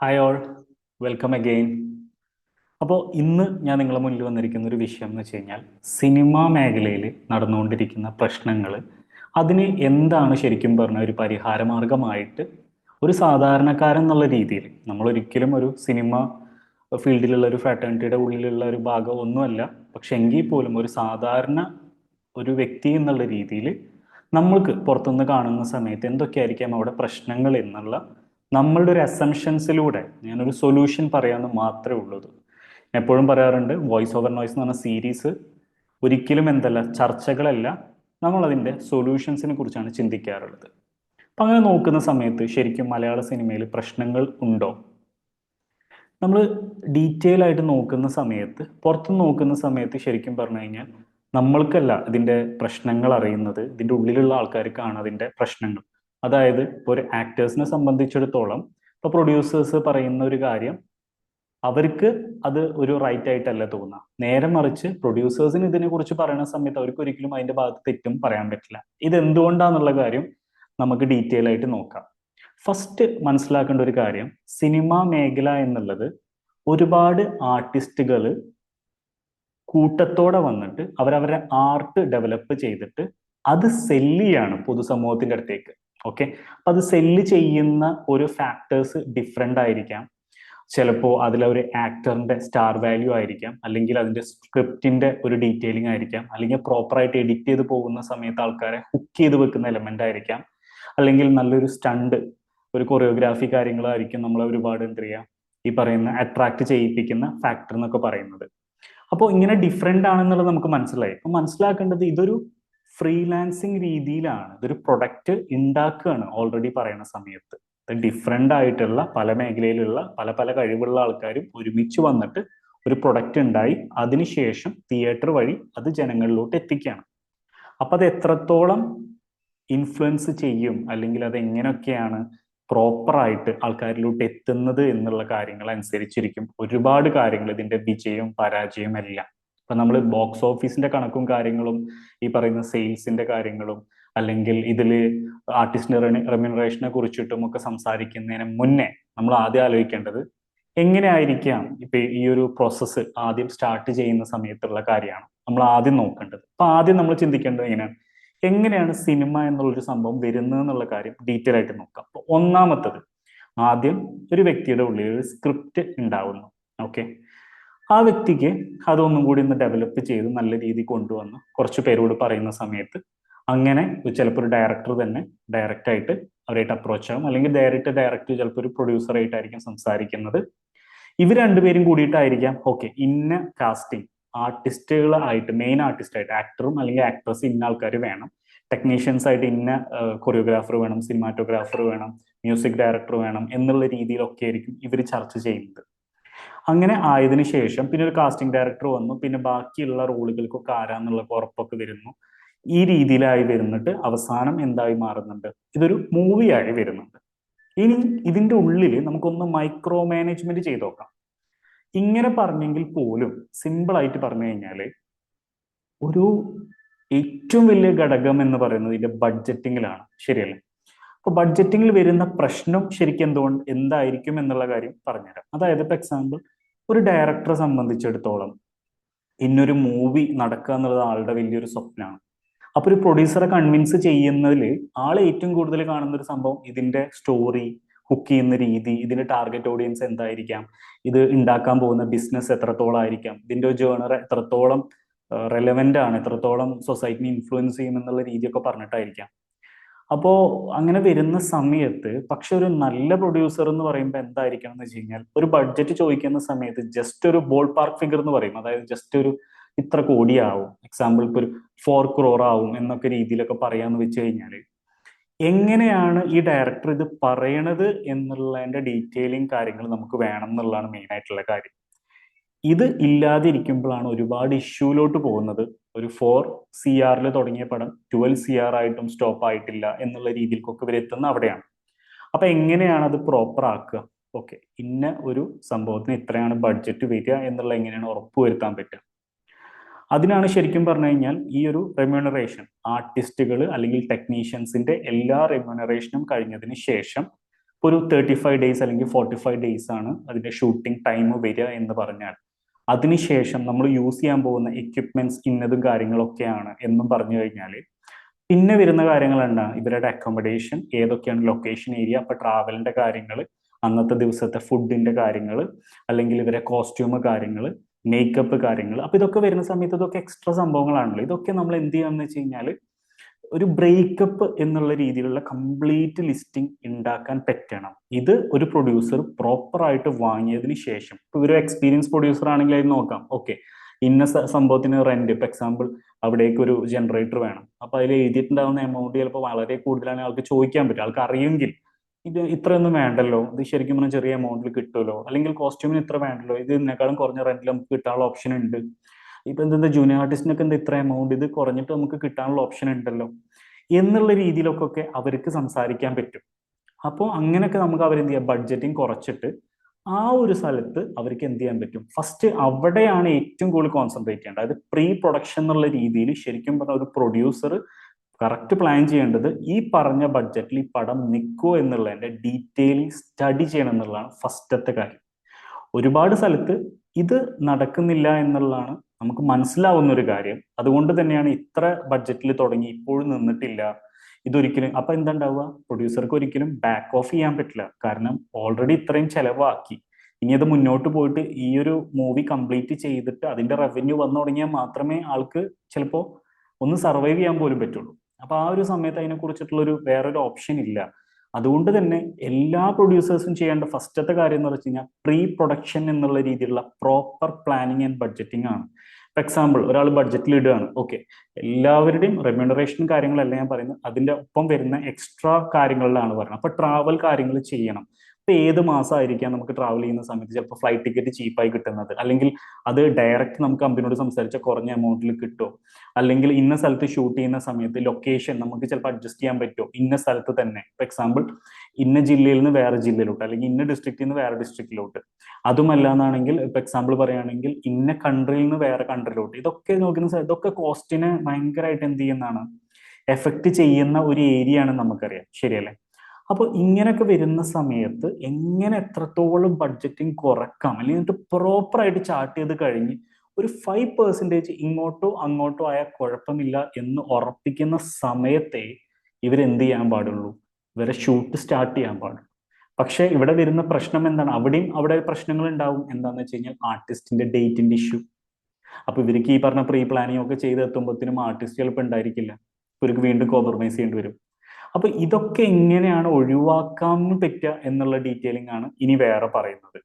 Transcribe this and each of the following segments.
Hi all welcome again അപ്പോൾ ഇന്ന് ഞാൻ നിങ്ങളുടെ മുന്നിൽ വന്നിരിക്കുന്ന ഒരു വിഷയം എന്ന് വെച്ച് കഴിഞ്ഞാൽ സിനിമാ മേഖലയിൽ നടന്നുകൊണ്ടിരിക്കുന്ന പ്രശ്നങ്ങൾ. അതിന് എന്താണ് ശരിക്കും പറഞ്ഞ ഒരു പരിഹാരമാർഗമായിട്ട് ഒരു സാധാരണക്കാരൻ എന്നുള്ള രീതിയിൽ നമ്മൾ ഒരിക്കലും ഒരു സിനിമ ഫീൽഡിലുള്ള ഒരു ഫ്രാറ്റേണിറ്റിയുടെ ഉള്ളിലുള്ള ഒരു ഭാഗം ഒന്നുമല്ല. പക്ഷെ എങ്കിൽ പോലും ഒരു സാധാരണ ഒരു വ്യക്തി എന്നുള്ള രീതിയിൽ നമ്മൾക്ക് പുറത്തുനിന്ന് കാണുന്ന സമയത്ത് എന്തൊക്കെയായിരിക്കാം അവിടെ പ്രശ്നങ്ങൾ എന്നുള്ള നമ്മളുടെ ഒരു അസംഷൻസിലൂടെ ഞാനൊരു സൊല്യൂഷൻ പറയാമെന്ന് മാത്രമേ ഉള്ളൂ എപ്പോഴും പറയാറുണ്ട് വോയിസ് ഓവർ നോയിസ് എന്ന് പറഞ്ഞ സീരീസ് ഒരിക്കലും എന്തല്ല ചർച്ചകളല്ല നമ്മളതിന്റെ സൊല്യൂഷൻസിനെ കുറിച്ചാണ് ചിന്തിക്കാറുള്ളത്. അപ്പം അങ്ങനെ നോക്കുന്ന സമയത്ത് ശരിക്കും മലയാള സിനിമയിൽ പ്രശ്നങ്ങൾ ഉണ്ടോ? നമ്മൾ ഡീറ്റെയിൽ ആയിട്ട് നോക്കുന്ന സമയത്ത് പുറത്ത് നോക്കുന്ന സമയത്ത് ശരിക്കും പറഞ്ഞു കഴിഞ്ഞാൽ നമ്മൾക്കല്ല ഇതിന്റെ പ്രശ്നങ്ങൾ അറിയുന്നത് ഇതിന്റെ ഉള്ളിലുള്ള ആൾക്കാർക്കാണ് അതിന്റെ പ്രശ്നങ്ങൾ. അതായത് ഇപ്പോൾ ഒരു ആക്ടേഴ്സിനെ സംബന്ധിച്ചിടത്തോളം ഇപ്പൊ പ്രൊഡ്യൂസേഴ്സ് പറയുന്ന ഒരു കാര്യം അവർക്ക് അത് ഒരു റൈറ്റ് ആയിട്ടല്ല തോന്നുക നേരെ മറിച്ച് പ്രൊഡ്യൂസേഴ്സിന് ഇതിനെക്കുറിച്ച് പറയുന്ന സമയത്ത് അവർക്ക് ഒരിക്കലും അതിന്റെ ഭാഗത്ത് തെറ്റും പറയാൻ പറ്റില്ല. ഇത് എന്തുകൊണ്ടാന്നുള്ള കാര്യം നമുക്ക് ഡീറ്റെയിൽ ആയിട്ട് നോക്കാം. ഫസ്റ്റ് മനസ്സിലാക്കേണ്ട ഒരു കാര്യം സിനിമ മേഖല എന്നുള്ളത് ഒരുപാട് ആർട്ടിസ്റ്റുകൾ കൂട്ടത്തോടെ വന്നിട്ട് അവരവരുടെ ആർട്ട് ഡെവലപ്പ് ചെയ്തിട്ട് അത് സെല്ല് ചെയ്യാണ് പൊതുസമൂഹത്തിന്റെ അടുത്തേക്ക്. ഓക്കെ അപ്പൊ അത് സെല്ല് ചെയ്യുന്ന ഒരു ഫാക്ടേഴ്സ് ഡിഫറെന്റ് ആയിരിക്കാം. ചിലപ്പോൾ അതിലെ ഒരു ആക്ടറിന്റെ സ്റ്റാർ വാല്യൂ ആയിരിക്കാം. അല്ലെങ്കിൽ അതിന്റെ സ്ക്രിപ്റ്റിന്റെ ഒരു ഡീറ്റെയിലിംഗ് ആയിരിക്കാം. അല്ലെങ്കിൽ പ്രോപ്പറായിട്ട് എഡിറ്റ് ചെയ്ത് പോകുന്ന സമയത്ത് ആൾക്കാരെ ഹുക്ക് ചെയ്ത് വെക്കുന്ന എലമെന്റ് ആയിരിക്കാം. അല്ലെങ്കിൽ നല്ലൊരു സ്റ്റണ്ട് ഒരു കൊറിയോഗ്രാഫി കാര്യങ്ങളായിരിക്കും നമ്മളെ ഒരുപാട് എന്ത് ചെയ്യുക ഈ പറയുന്ന അട്രാക്ട് ചെയ്യിപ്പിക്കുന്ന ഫാക്ടർ എന്നൊക്കെ പറയുന്നത്. അപ്പോൾ ഇങ്ങനെ ഡിഫറെന്റ് ആണെന്നുള്ളത് നമുക്ക് മനസ്സിലായി. അപ്പൊ മനസ്സിലാക്കേണ്ടത് ഇതൊരു ഫ്രീലാൻസിങ് രീതിയിലാണ്. ഇതൊരു പ്രൊഡക്റ്റ് ഉണ്ടാക്കുകയാണ് ഓൾറെഡി പറയുന്ന സമയത്ത്. ഡിഫറെന്റ് ആയിട്ടുള്ള പല മേഖലയിലുള്ള പല പല കഴിവുള്ള ആൾക്കാരും ഒരുമിച്ച് വന്നിട്ട് ഒരു പ്രൊഡക്റ്റ് ഉണ്ടായി അതിനുശേഷം തിയേറ്റർ വഴി അത് ജനങ്ങളിലോട്ട് എത്തിക്കുകയാണ് അപ്പം അത് എത്രത്തോളം ഇൻഫ്ലുവൻസ് ചെയ്യും? അല്ലെങ്കിൽ അത് എങ്ങനെയൊക്കെയാണ് പ്രോപ്പറായിട്ട് ആൾക്കാരിലോട്ട് എത്തുന്നത് എന്നുള്ള കാര്യങ്ങൾ അനുസരിച്ചിരിക്കും. ഒരുപാട് കാര്യങ്ങൾ ഇതിന്റെ വിജയവും പരാജയവും എല്ലാം. ഇപ്പൊ നമ്മൾ ബോക്സ് ഓഫീസിന്റെ കണക്കും കാര്യങ്ങളും ഈ പറയുന്ന സെയിൽസിന്റെ കാര്യങ്ങളും അല്ലെങ്കിൽ ഇതിൽ ആർട്ടിസ്റ്റിന്റെ റെമ്യൂണറേഷനെ കുറിച്ചിട്ടും ഒക്കെ സംസാരിക്കുന്നതിന് മുന്നേ നമ്മൾ ആദ്യം ആലോചിക്കേണ്ടത് എങ്ങനെയായിരിക്കാം ഇപ്പൊ ഈ ഒരു പ്രോസസ്സ് ആദ്യം സ്റ്റാർട്ട് ചെയ്യുന്ന സമയത്തുള്ള കാര്യമാണ് നമ്മൾ ആദ്യം നോക്കേണ്ടത്. അപ്പൊ ആദ്യം നമ്മൾ ചിന്തിക്കേണ്ടത് എങ്ങനെയാണ് എങ്ങനെയാണ് സിനിമ എന്നുള്ളൊരു സംഭവം വരുന്നത് എന്നുള്ള കാര്യം ഡീറ്റെയിൽ ആയിട്ട് നോക്കാം. അപ്പൊ ഒന്നാമത്തത് ആദ്യം ഒരു വ്യക്തിയുടെ ഉള്ളിൽ ഒരു സ്ക്രിപ്റ്റ് ഉണ്ടാവുന്നു. ഓക്കെ ആ വ്യക്തിക്ക് അതൊന്നും കൂടി ഒന്ന് ഡെവലപ്പ് ചെയ്ത് നല്ല രീതി കൊണ്ടുവന്ന് കുറച്ച് പേരോട് പറയുന്ന സമയത്ത് അങ്ങനെ ചിലപ്പോൾ ഒരു ഡയറക്ടർ തന്നെ ഡയറക്റ്റ് ആയിട്ട് അവരായിട്ട് അപ്രോച്ച് ആകും അല്ലെങ്കിൽ ഡയറക്റ്റ് ഡയറക്റ്റ് ചിലപ്പോൾ ഒരു പ്രൊഡ്യൂസർ ആയിട്ടായിരിക്കും സംസാരിക്കുന്നത്. ഇവർ രണ്ടുപേരും കൂടിയിട്ടായിരിക്കാം. ഓക്കെ ഇന്ന കാസ്റ്റിംഗ് ആർട്ടിസ്റ്റുകളായിട്ട് മെയിൻ ആർട്ടിസ്റ്റായിട്ട് ആക്ടറും അല്ലെങ്കിൽ ആക്ട്രസ് ഇന്ന ആൾക്കാർ വേണം. ടെക്നീഷ്യൻസ് ആയിട്ട് ഇന്ന കൊറിയോഗ്രാഫർ വേണം സിനിമാറ്റോഗ്രാഫർ വേണം മ്യൂസിക് ഡയറക്ടർ വേണം എന്നുള്ള രീതിയിലൊക്കെ ആയിരിക്കും ഇവർ ചർച്ച ചെയ്യുന്നത്. അങ്ങനെ ആയതിനു ശേഷം പിന്നെ ഒരു കാസ്റ്റിംഗ് ഡയറക്ടർ വന്നു. പിന്നെ ബാക്കിയുള്ള റോളുകൾക്കൊക്കെ ആരാന്നുള്ള ഉറപ്പൊക്കെ വരുന്നു. ഈ രീതിയിലായി വരുന്നിട്ട് അവസാനം എന്തായി മാറുന്നുണ്ട്? ഇതൊരു മൂവിയായി വരുന്നുണ്ട്. ഇനി ഇതിന്റെ ഉള്ളിൽ നമുക്കൊന്ന് മൈക്രോ മാനേജ്മെന്റ് ചെയ്ത് നോക്കാം. ഇങ്ങനെ പറഞ്ഞെങ്കിൽ പോലും സിമ്പിൾ ആയിട്ട് പറഞ്ഞു കഴിഞ്ഞാൽ ഒരു ഏറ്റവും വലിയ ഘടകം എന്ന് പറയുന്നത് ഇതിന്റെ ബഡ്ജറ്റിങ്ങിലാണ് ശരിയല്ലേ? അപ്പൊ ബഡ്ജറ്റിങ്ങിൽ വരുന്ന പ്രശ്നം ശരിക്കും എന്തുകൊണ്ട് എന്തായിരിക്കും എന്നുള്ള കാര്യം പറഞ്ഞുതരാം. അതായത് ഇപ്പൊ എക്സാമ്പിൾ ഒരു ഡയറക്ടറെ സംബന്ധിച്ചിടത്തോളം ഇന്നൊരു മൂവി നടക്കുക എന്നുള്ളത് ആളുടെ വലിയൊരു സ്വപ്നമാണ് അപ്പൊ ഒരു പ്രൊഡ്യൂസറെ കൺവിൻസ് ചെയ്യുന്നതിൽ ആൾ ഏറ്റവും കൂടുതൽ കാണുന്ന ഒരു സംഭവം ഇതിന്റെ സ്റ്റോറി ഹുക്ക് ചെയ്യുന്ന രീതി ഇതിന്റെ ടാർഗറ്റ് ഓഡിയൻസ് എന്തായിരിക്കാം ഇത് ഉണ്ടാക്കാൻ പോകുന്ന ബിസിനസ് എത്രത്തോളം ആയിരിക്കാം ഇതിന്റെ ജേണർ എത്രത്തോളം റെലവെന്റ് ആണ് എത്രത്തോളം സൊസൈറ്റിനെ ഇൻഫ്ലുവൻസ് ചെയ്യുമെന്നുള്ള രീതിയൊക്കെ പറഞ്ഞിട്ടായിരിക്കാം. അപ്പോ അങ്ങനെ വരുന്ന സമയത്ത് പക്ഷെ ഒരു നല്ല പ്രൊഡ്യൂസർ എന്ന് പറയുമ്പോൾ എന്തായിരിക്കണം എന്ന് വെച്ച് കഴിഞ്ഞാൽ ഒരു ബഡ്ജറ്റ് ചോദിക്കുന്ന സമയത്ത് ജസ്റ്റ് ഒരു ബോൾ പാർക്ക് ഫിഗർ എന്ന് പറയും. അതായത് ജസ്റ്റ് ഒരു ഇത്ര കോടിയാവും. എക്സാമ്പിൾ ഇപ്പൊ ഒരു ഫോർ ക്രോർ ആവും എന്നൊക്കെ രീതിയിലൊക്കെ പറയാന്ന് വെച്ച് കഴിഞ്ഞാൽ എങ്ങനെയാണ് ഈ ഡയറക്ടർ ഇത് പറയണത് എന്നുള്ളതിന്റെ ഡീറ്റെയിലിംഗ് കാര്യങ്ങൾ നമുക്ക് വേണം എന്നുള്ളതാണ് മെയിൻ ആയിട്ടുള്ള കാര്യം. ഇത് ഇല്ലാതിരിക്കുമ്പോഴാണ് ഒരുപാട് ഇഷ്യൂലോട്ട് പോകുന്നത്. ഒരു ഫോർ സി ആറിൽ തുടങ്ങിയ പടം ട്വൽവ് സി ആർ ആയിട്ടും സ്റ്റോപ്പ് ആയിട്ടില്ല എന്നുള്ള രീതിയിലേക്കൊക്കെ ഇവർ എത്തുന്ന അവിടെയാണ്. അപ്പൊ എങ്ങനെയാണ് അത് പ്രോപ്പർ ആക്കുക? ഓക്കെ ഇന്ന ഒരു സംഭവത്തിന് ഇത്രയാണ് ബഡ്ജറ്റ് വരിക എന്നുള്ള എങ്ങനെയാണ് ഉറപ്പുവരുത്താൻ പറ്റുക? അതിനാണ് ശരിക്കും പറഞ്ഞു കഴിഞ്ഞാൽ ഈ ഒരു റെമ്യൂണറേഷൻ ആർട്ടിസ്റ്റുകൾ അല്ലെങ്കിൽ ടെക്നീഷ്യൻസിന്റെ എല്ലാ റെമ്യൂണറേഷനും കഴിഞ്ഞതിന് ശേഷം ഒരു തേർട്ടി ഫൈവ് ഡേയ്സ് അല്ലെങ്കിൽ ഫോർട്ടി ഫൈവ് ഡേയ്സ് ആണ് അതിന്റെ ഷൂട്ടിംഗ് ടൈം വരിക എന്ന് പറഞ്ഞാൽ. അതിനുശേഷം നമ്മൾ യൂസ് ചെയ്യാൻ പോകുന്ന എക്യുപ്മെന്റ്സ് ഇന്നതും കാര്യങ്ങളൊക്കെയാണ് എന്നും പറഞ്ഞു കഴിഞ്ഞാൽ പിന്നെ വരുന്ന കാര്യങ്ങൾ എന്താണ്? ഇവരുടെ അക്കോമഡേഷൻ ഏതൊക്കെയാണ് ലൊക്കേഷൻ ഏരിയ അപ്പൊ ട്രാവലിന്റെ കാര്യങ്ങൾ അന്നത്തെ ദിവസത്തെ ഫുഡിന്റെ കാര്യങ്ങൾ അല്ലെങ്കിൽ ഇവരെ കോസ്റ്റ്യൂം കാര്യങ്ങൾ മേക്കപ്പ് കാര്യങ്ങൾ അപ്പൊ ഇതൊക്കെ വരുന്ന സമയത്ത് ഇതൊക്കെ എക്സ്ട്രാ സംഭവങ്ങളാണല്ലോ. ഇതൊക്കെ നമ്മൾ എന്ത് ചെയ്യാന്ന് വെച്ച് കഴിഞ്ഞാൽ ഒരു ബ്രേക്കപ്പ് എന്നുള്ള രീതിയിലുള്ള കംപ്ലീറ്റ് ലിസ്റ്റിംഗ് ഉണ്ടാക്കാൻ പറ്റണം. ഇത് ഒരു പ്രൊഡ്യൂസർ പ്രോപ്പർ ആയിട്ട് വാങ്ങിയതിന് ശേഷം. ഇപ്പൊ ഒരു എക്സ്പീരിയൻസ് പ്രൊഡ്യൂസർ ആണെങ്കിൽ അത് നോക്കാം. ഓക്കെ ഇന്ന സംഭവത്തിന് റെന്റ് ഇപ്പൊ എക്സാമ്പിൾ അവിടേക്ക് ഒരു ജനറേറ്റർ വേണം. അപ്പൊ അതിൽ എഴുതിയിട്ടുണ്ടാവുന്ന എമൗണ്ട് ചിലപ്പോൾ വളരെ കൂടുതലാണ് ആൾക്ക് ചോദിക്കാൻ പറ്റും ആൾക്ക് അറിയുമെങ്കിൽ ഇത് ഇത്രയൊന്നും വേണ്ടല്ലോ. ഇത് ശരിക്കും പറഞ്ഞാൽ ചെറിയ എമൗണ്ടിൽ കിട്ടുമല്ലോ അല്ലെങ്കിൽ കോസ്റ്റ്യൂമിന് ഇത്ര വേണ്ടല്ലോ. ഇത് ഇതിനേക്കാളും കുറഞ്ഞ റെന്റിൽ നമുക്ക് കിട്ടാനുള്ള ഓപ്ഷൻ ഉണ്ട്. ഇപ്പൊ എന്താ ജൂനിയർ ആർട്ടിസ്റ്റിനൊക്കെ എന്താ ഇത്ര എമൗണ്ട് ഇത് കുറഞ്ഞിട്ട് നമുക്ക് കിട്ടാനുള്ള ഓപ്ഷൻ ഉണ്ടല്ലോ. എന്നുള്ള രീതിയിലൊക്കെ അവർക്ക് സംസാരിക്കാൻ പറ്റും. അപ്പോൾ അങ്ങനെയൊക്കെ നമുക്ക് അവരെന്ത് ചെയ്യാം? ബഡ്ജറ്റിങ് കുറച്ചിട്ട് ആ ഒരു സ്ഥലത്ത് അവർക്ക് എന്ത് ചെയ്യാൻ പറ്റും? ഫസ്റ്റ് അവിടെയാണ് ഏറ്റവും കൂടുതൽ കോൺസെൻട്രേറ്റ് ചെയ്യേണ്ടത്. അതായത് പ്രീ പ്രൊഡക്ഷൻ എന്നുള്ള രീതിയിൽ ശരിക്കും പറഞ്ഞാൽ ഒരു പ്രൊഡ്യൂസർ കറക്റ്റ് പ്ലാൻ ചെയ്യേണ്ടത് ഈ പറഞ്ഞ ബഡ്ജറ്റിൽ ഈ പടം നിൽക്കുമോ എന്നുള്ളതിന്റെ ഡീറ്റെയിൽ സ്റ്റഡി ചെയ്യണം എന്നുള്ളതാണ് ഫസ്റ്റത്തെ കാര്യം. ഒരുപാട് സ്ഥലത്ത് ഇത് നടക്കുന്നില്ല എന്നുള്ളതാണ് നമുക്ക് മനസ്സിലാവുന്ന ഒരു കാര്യം. അതുകൊണ്ട് തന്നെയാണ് ഇത്ര ബഡ്ജറ്റിൽ തുടങ്ങി ഇപ്പോഴും നിന്നിട്ടില്ല. ഇതൊരിക്കലും അപ്പൊ എന്താ ഉണ്ടാവുക പ്രൊഡ്യൂസർക്ക് ഒരിക്കലും ബാക്ക് ഓഫ് ചെയ്യാൻ പറ്റില്ല. കാരണം ഓൾറെഡി ഇത്രയും ചെലവാക്കി. ഇനി അത് മുന്നോട്ട് പോയിട്ട് ഈ ഒരു മൂവി കംപ്ലീറ്റ് ചെയ്തിട്ട് അതിന്റെ റവന്യൂ വന്നു തുടങ്ങിയാൽ മാത്രമേ ആൾക്ക് ചിലപ്പോ ഒന്ന് സർവൈവ് ചെയ്യാൻ പോലും പറ്റുള്ളൂ. അപ്പൊ ആ ഒരു സമയത്ത് അതിനെ കുറിച്ചിട്ടുള്ള ഒരു വേറൊരു ഓപ്ഷൻ ഇല്ല. അതുകൊണ്ട് തന്നെ എല്ലാ പ്രൊഡ്യൂസേഴ്സും ചെയ്യേണ്ട ഫസ്റ്റത്തെ കാര്യം എന്ന് വെച്ച് കഴിഞ്ഞാൽ പ്രീ പ്രൊഡക്ഷൻ എന്നുള്ള രീതിയിലുള്ള പ്രോപ്പർ പ്ലാനിങ് ആൻഡ് ബഡ്ജറ്റിംഗ് ആണ്. ഫോർ എക്സാമ്പിൾ ഒരാൾ ബഡ്ജറ്റിൽ ഇടുകയാണ്. ഓക്കെ എല്ലാവരുടെയും റെമ്യൂണറേഷൻ കാര്യങ്ങളല്ല ഞാൻ പറയുന്നത്. അതിന്റെ ഒപ്പം വരുന്ന എക്സ്ട്രാ കാര്യങ്ങളിലാണ് പറയുന്നത്. അപ്പൊ ട്രാവൽ കാര്യങ്ങൾ ചെയ്യണം. ഇപ്പൊ ഏത് മാസമായിരിക്കാം നമുക്ക് ട്രാവൽ ചെയ്യുന്ന സമയത്ത് ചിലപ്പോൾ ഫ്ലൈറ്റ് ടിക്കറ്റ് ചീപ്പായി കിട്ടുന്നത്? അല്ലെങ്കിൽ അത് ഡയറക്റ്റ് നമുക്ക് കമ്പനിയോട് സംസാരിച്ച കുറഞ്ഞ എമൗണ്ടിൽ കിട്ടും. അല്ലെങ്കിൽ ഇന്ന സ്ഥലത്ത് ഷൂട്ട് ചെയ്യുന്ന സമയത്ത് ലൊക്കേഷൻ നമുക്ക് ചിലപ്പോൾ അഡ്ജസ്റ്റ് ചെയ്യാൻ പറ്റുമോ? ഇന്ന സ്ഥലത്ത് തന്നെ. ഫോർ എക്സാമ്പിൾ ഇന്ന ജില്ലയിൽ നിന്ന് വേറെ ജില്ലയിലോട്ട് അല്ലെങ്കിൽ ഇന്ന ഡിസ്ട്രിക്റ്റിൽ നിന്ന് വേറെ ഡിസ്ട്രിക്റ്റിലോട്ട് അതുമല്ല എന്നാണെങ്കിൽ ഇപ്പൊ എക്സാമ്പിൾ പറയുകയാണെങ്കിൽ ഇന്ന കൺട്രിയിൽ നിന്ന് വേറെ കൺട്രിയിലോട്ട് ഇതൊക്കെ നോക്കുന്ന ഇതൊക്കെ കോസ്റ്റിനെ ഭയങ്കരമായിട്ട് എന്ത് ചെയ്യുന്നതാണ്? എഫക്റ്റ് ചെയ്യുന്ന ഒരു ഏരിയ ആണ് നമുക്കറിയാം. ശരിയല്ലേ? അപ്പോൾ ഇങ്ങനെയൊക്കെ വരുന്ന സമയത്ത് എങ്ങനെ എത്രത്തോളം ബഡ്ജറ്റിങ് കുറക്കാം? അല്ലെങ്കിൽ പ്രോപ്പർ ആയിട്ട് ചാർട്ട് ചെയ്ത് കഴിഞ്ഞ് ഒരു ഫൈവ് പെർസെന്റേജ് ഇങ്ങോട്ടോ അങ്ങോട്ടോ ആയ കുഴപ്പമില്ല എന്ന് ഉറപ്പിക്കുന്ന സമയത്തെ ഇവരെന്ത് ചെയ്യാൻ പാടുള്ളൂ? ഇവരെ ഷൂട്ട് സ്റ്റാർട്ട് ചെയ്യാൻ പാടുള്ളൂ. പക്ഷേ ഇവിടെ വരുന്ന പ്രശ്നം എന്താണ്? അവിടെയും അവിടെ പ്രശ്നങ്ങൾ ഉണ്ടാവും. എന്താണെന്ന് വെച്ച് കഴിഞ്ഞാൽ ആർട്ടിസ്റ്റിന്റെ ഡേറ്റിന്റെ ഇഷ്യൂ അപ്പൊ ഇവർക്ക് ഈ പറഞ്ഞ പ്രീ പ്ലാനിങ് ഒക്കെ ചെയ്ത് എത്തുമ്പോഴത്തേനും ആർട്ടിസ്റ്റ് ചിലപ്പോൾ ഉണ്ടായിരിക്കില്ല. ഇവർക്ക് വീണ്ടും കോംപ്രമൈസ് ചെയ്യേണ്ടി വരും. അപ്പൊ ഇതൊക്കെ എങ്ങനെയാണ് ഒഴിവാക്കാൻ പറ്റുക എന്നുള്ള ഡീറ്റെയിലിംഗ് ആണ് ഇനി വേറെ പറയുന്നത്.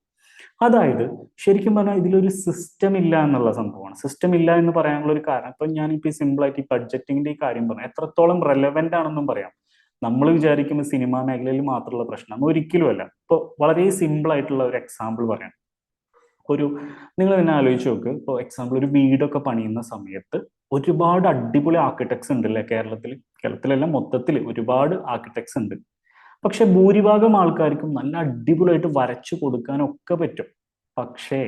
അതായത് ശരിക്കും പറഞ്ഞാൽ ഇതിലൊരു സിസ്റ്റം ഇല്ല എന്നുള്ള സംഭവമാണ്. സിസ്റ്റം ഇല്ല എന്ന് പറയാനുള്ള ഒരു കാരണം ഇപ്പൊ ഞാനിപ്പോ സിമ്പിൾ ആയിട്ട് ഈ ബഡ്ജറ്റിംഗിന്റെ ഈ കാര്യം പറഞ്ഞു എത്രത്തോളം റെലവെന്റ് ആണെന്നും പറയാം. നമ്മൾ വിചാരിക്കുമ്പോൾ സിനിമാ മേഖലയിൽ മാത്രമുള്ള പ്രശ്നം ഒരിക്കലും അല്ല ഇപ്പൊ വളരെ സിമ്പിൾ ആയിട്ടുള്ള ഒരു എക്സാമ്പിൾ പറയാം. ഒരു നിങ്ങൾ തന്നെ ആലോചിച്ച് നോക്ക്. ഇപ്പോൾ എക്സാമ്പിൾ ഒരു വീടൊക്കെ പണിയുന്ന സമയത്ത് ഒരുപാട് അടിപൊളി ആർക്കിടെക്ട്സ് ഉണ്ട് അല്ലേ കേരളത്തിൽ കേരളത്തിലല്ല മൊത്തത്തിൽ ഒരുപാട് ആർക്കിടെക്ട്സ് ഉണ്ട്. പക്ഷെ ഭൂരിഭാഗം ആൾക്കാർക്കും നല്ല അടിപൊളിയായിട്ട് വരച്ചു കൊടുക്കാനൊക്കെ പറ്റും. പക്ഷേ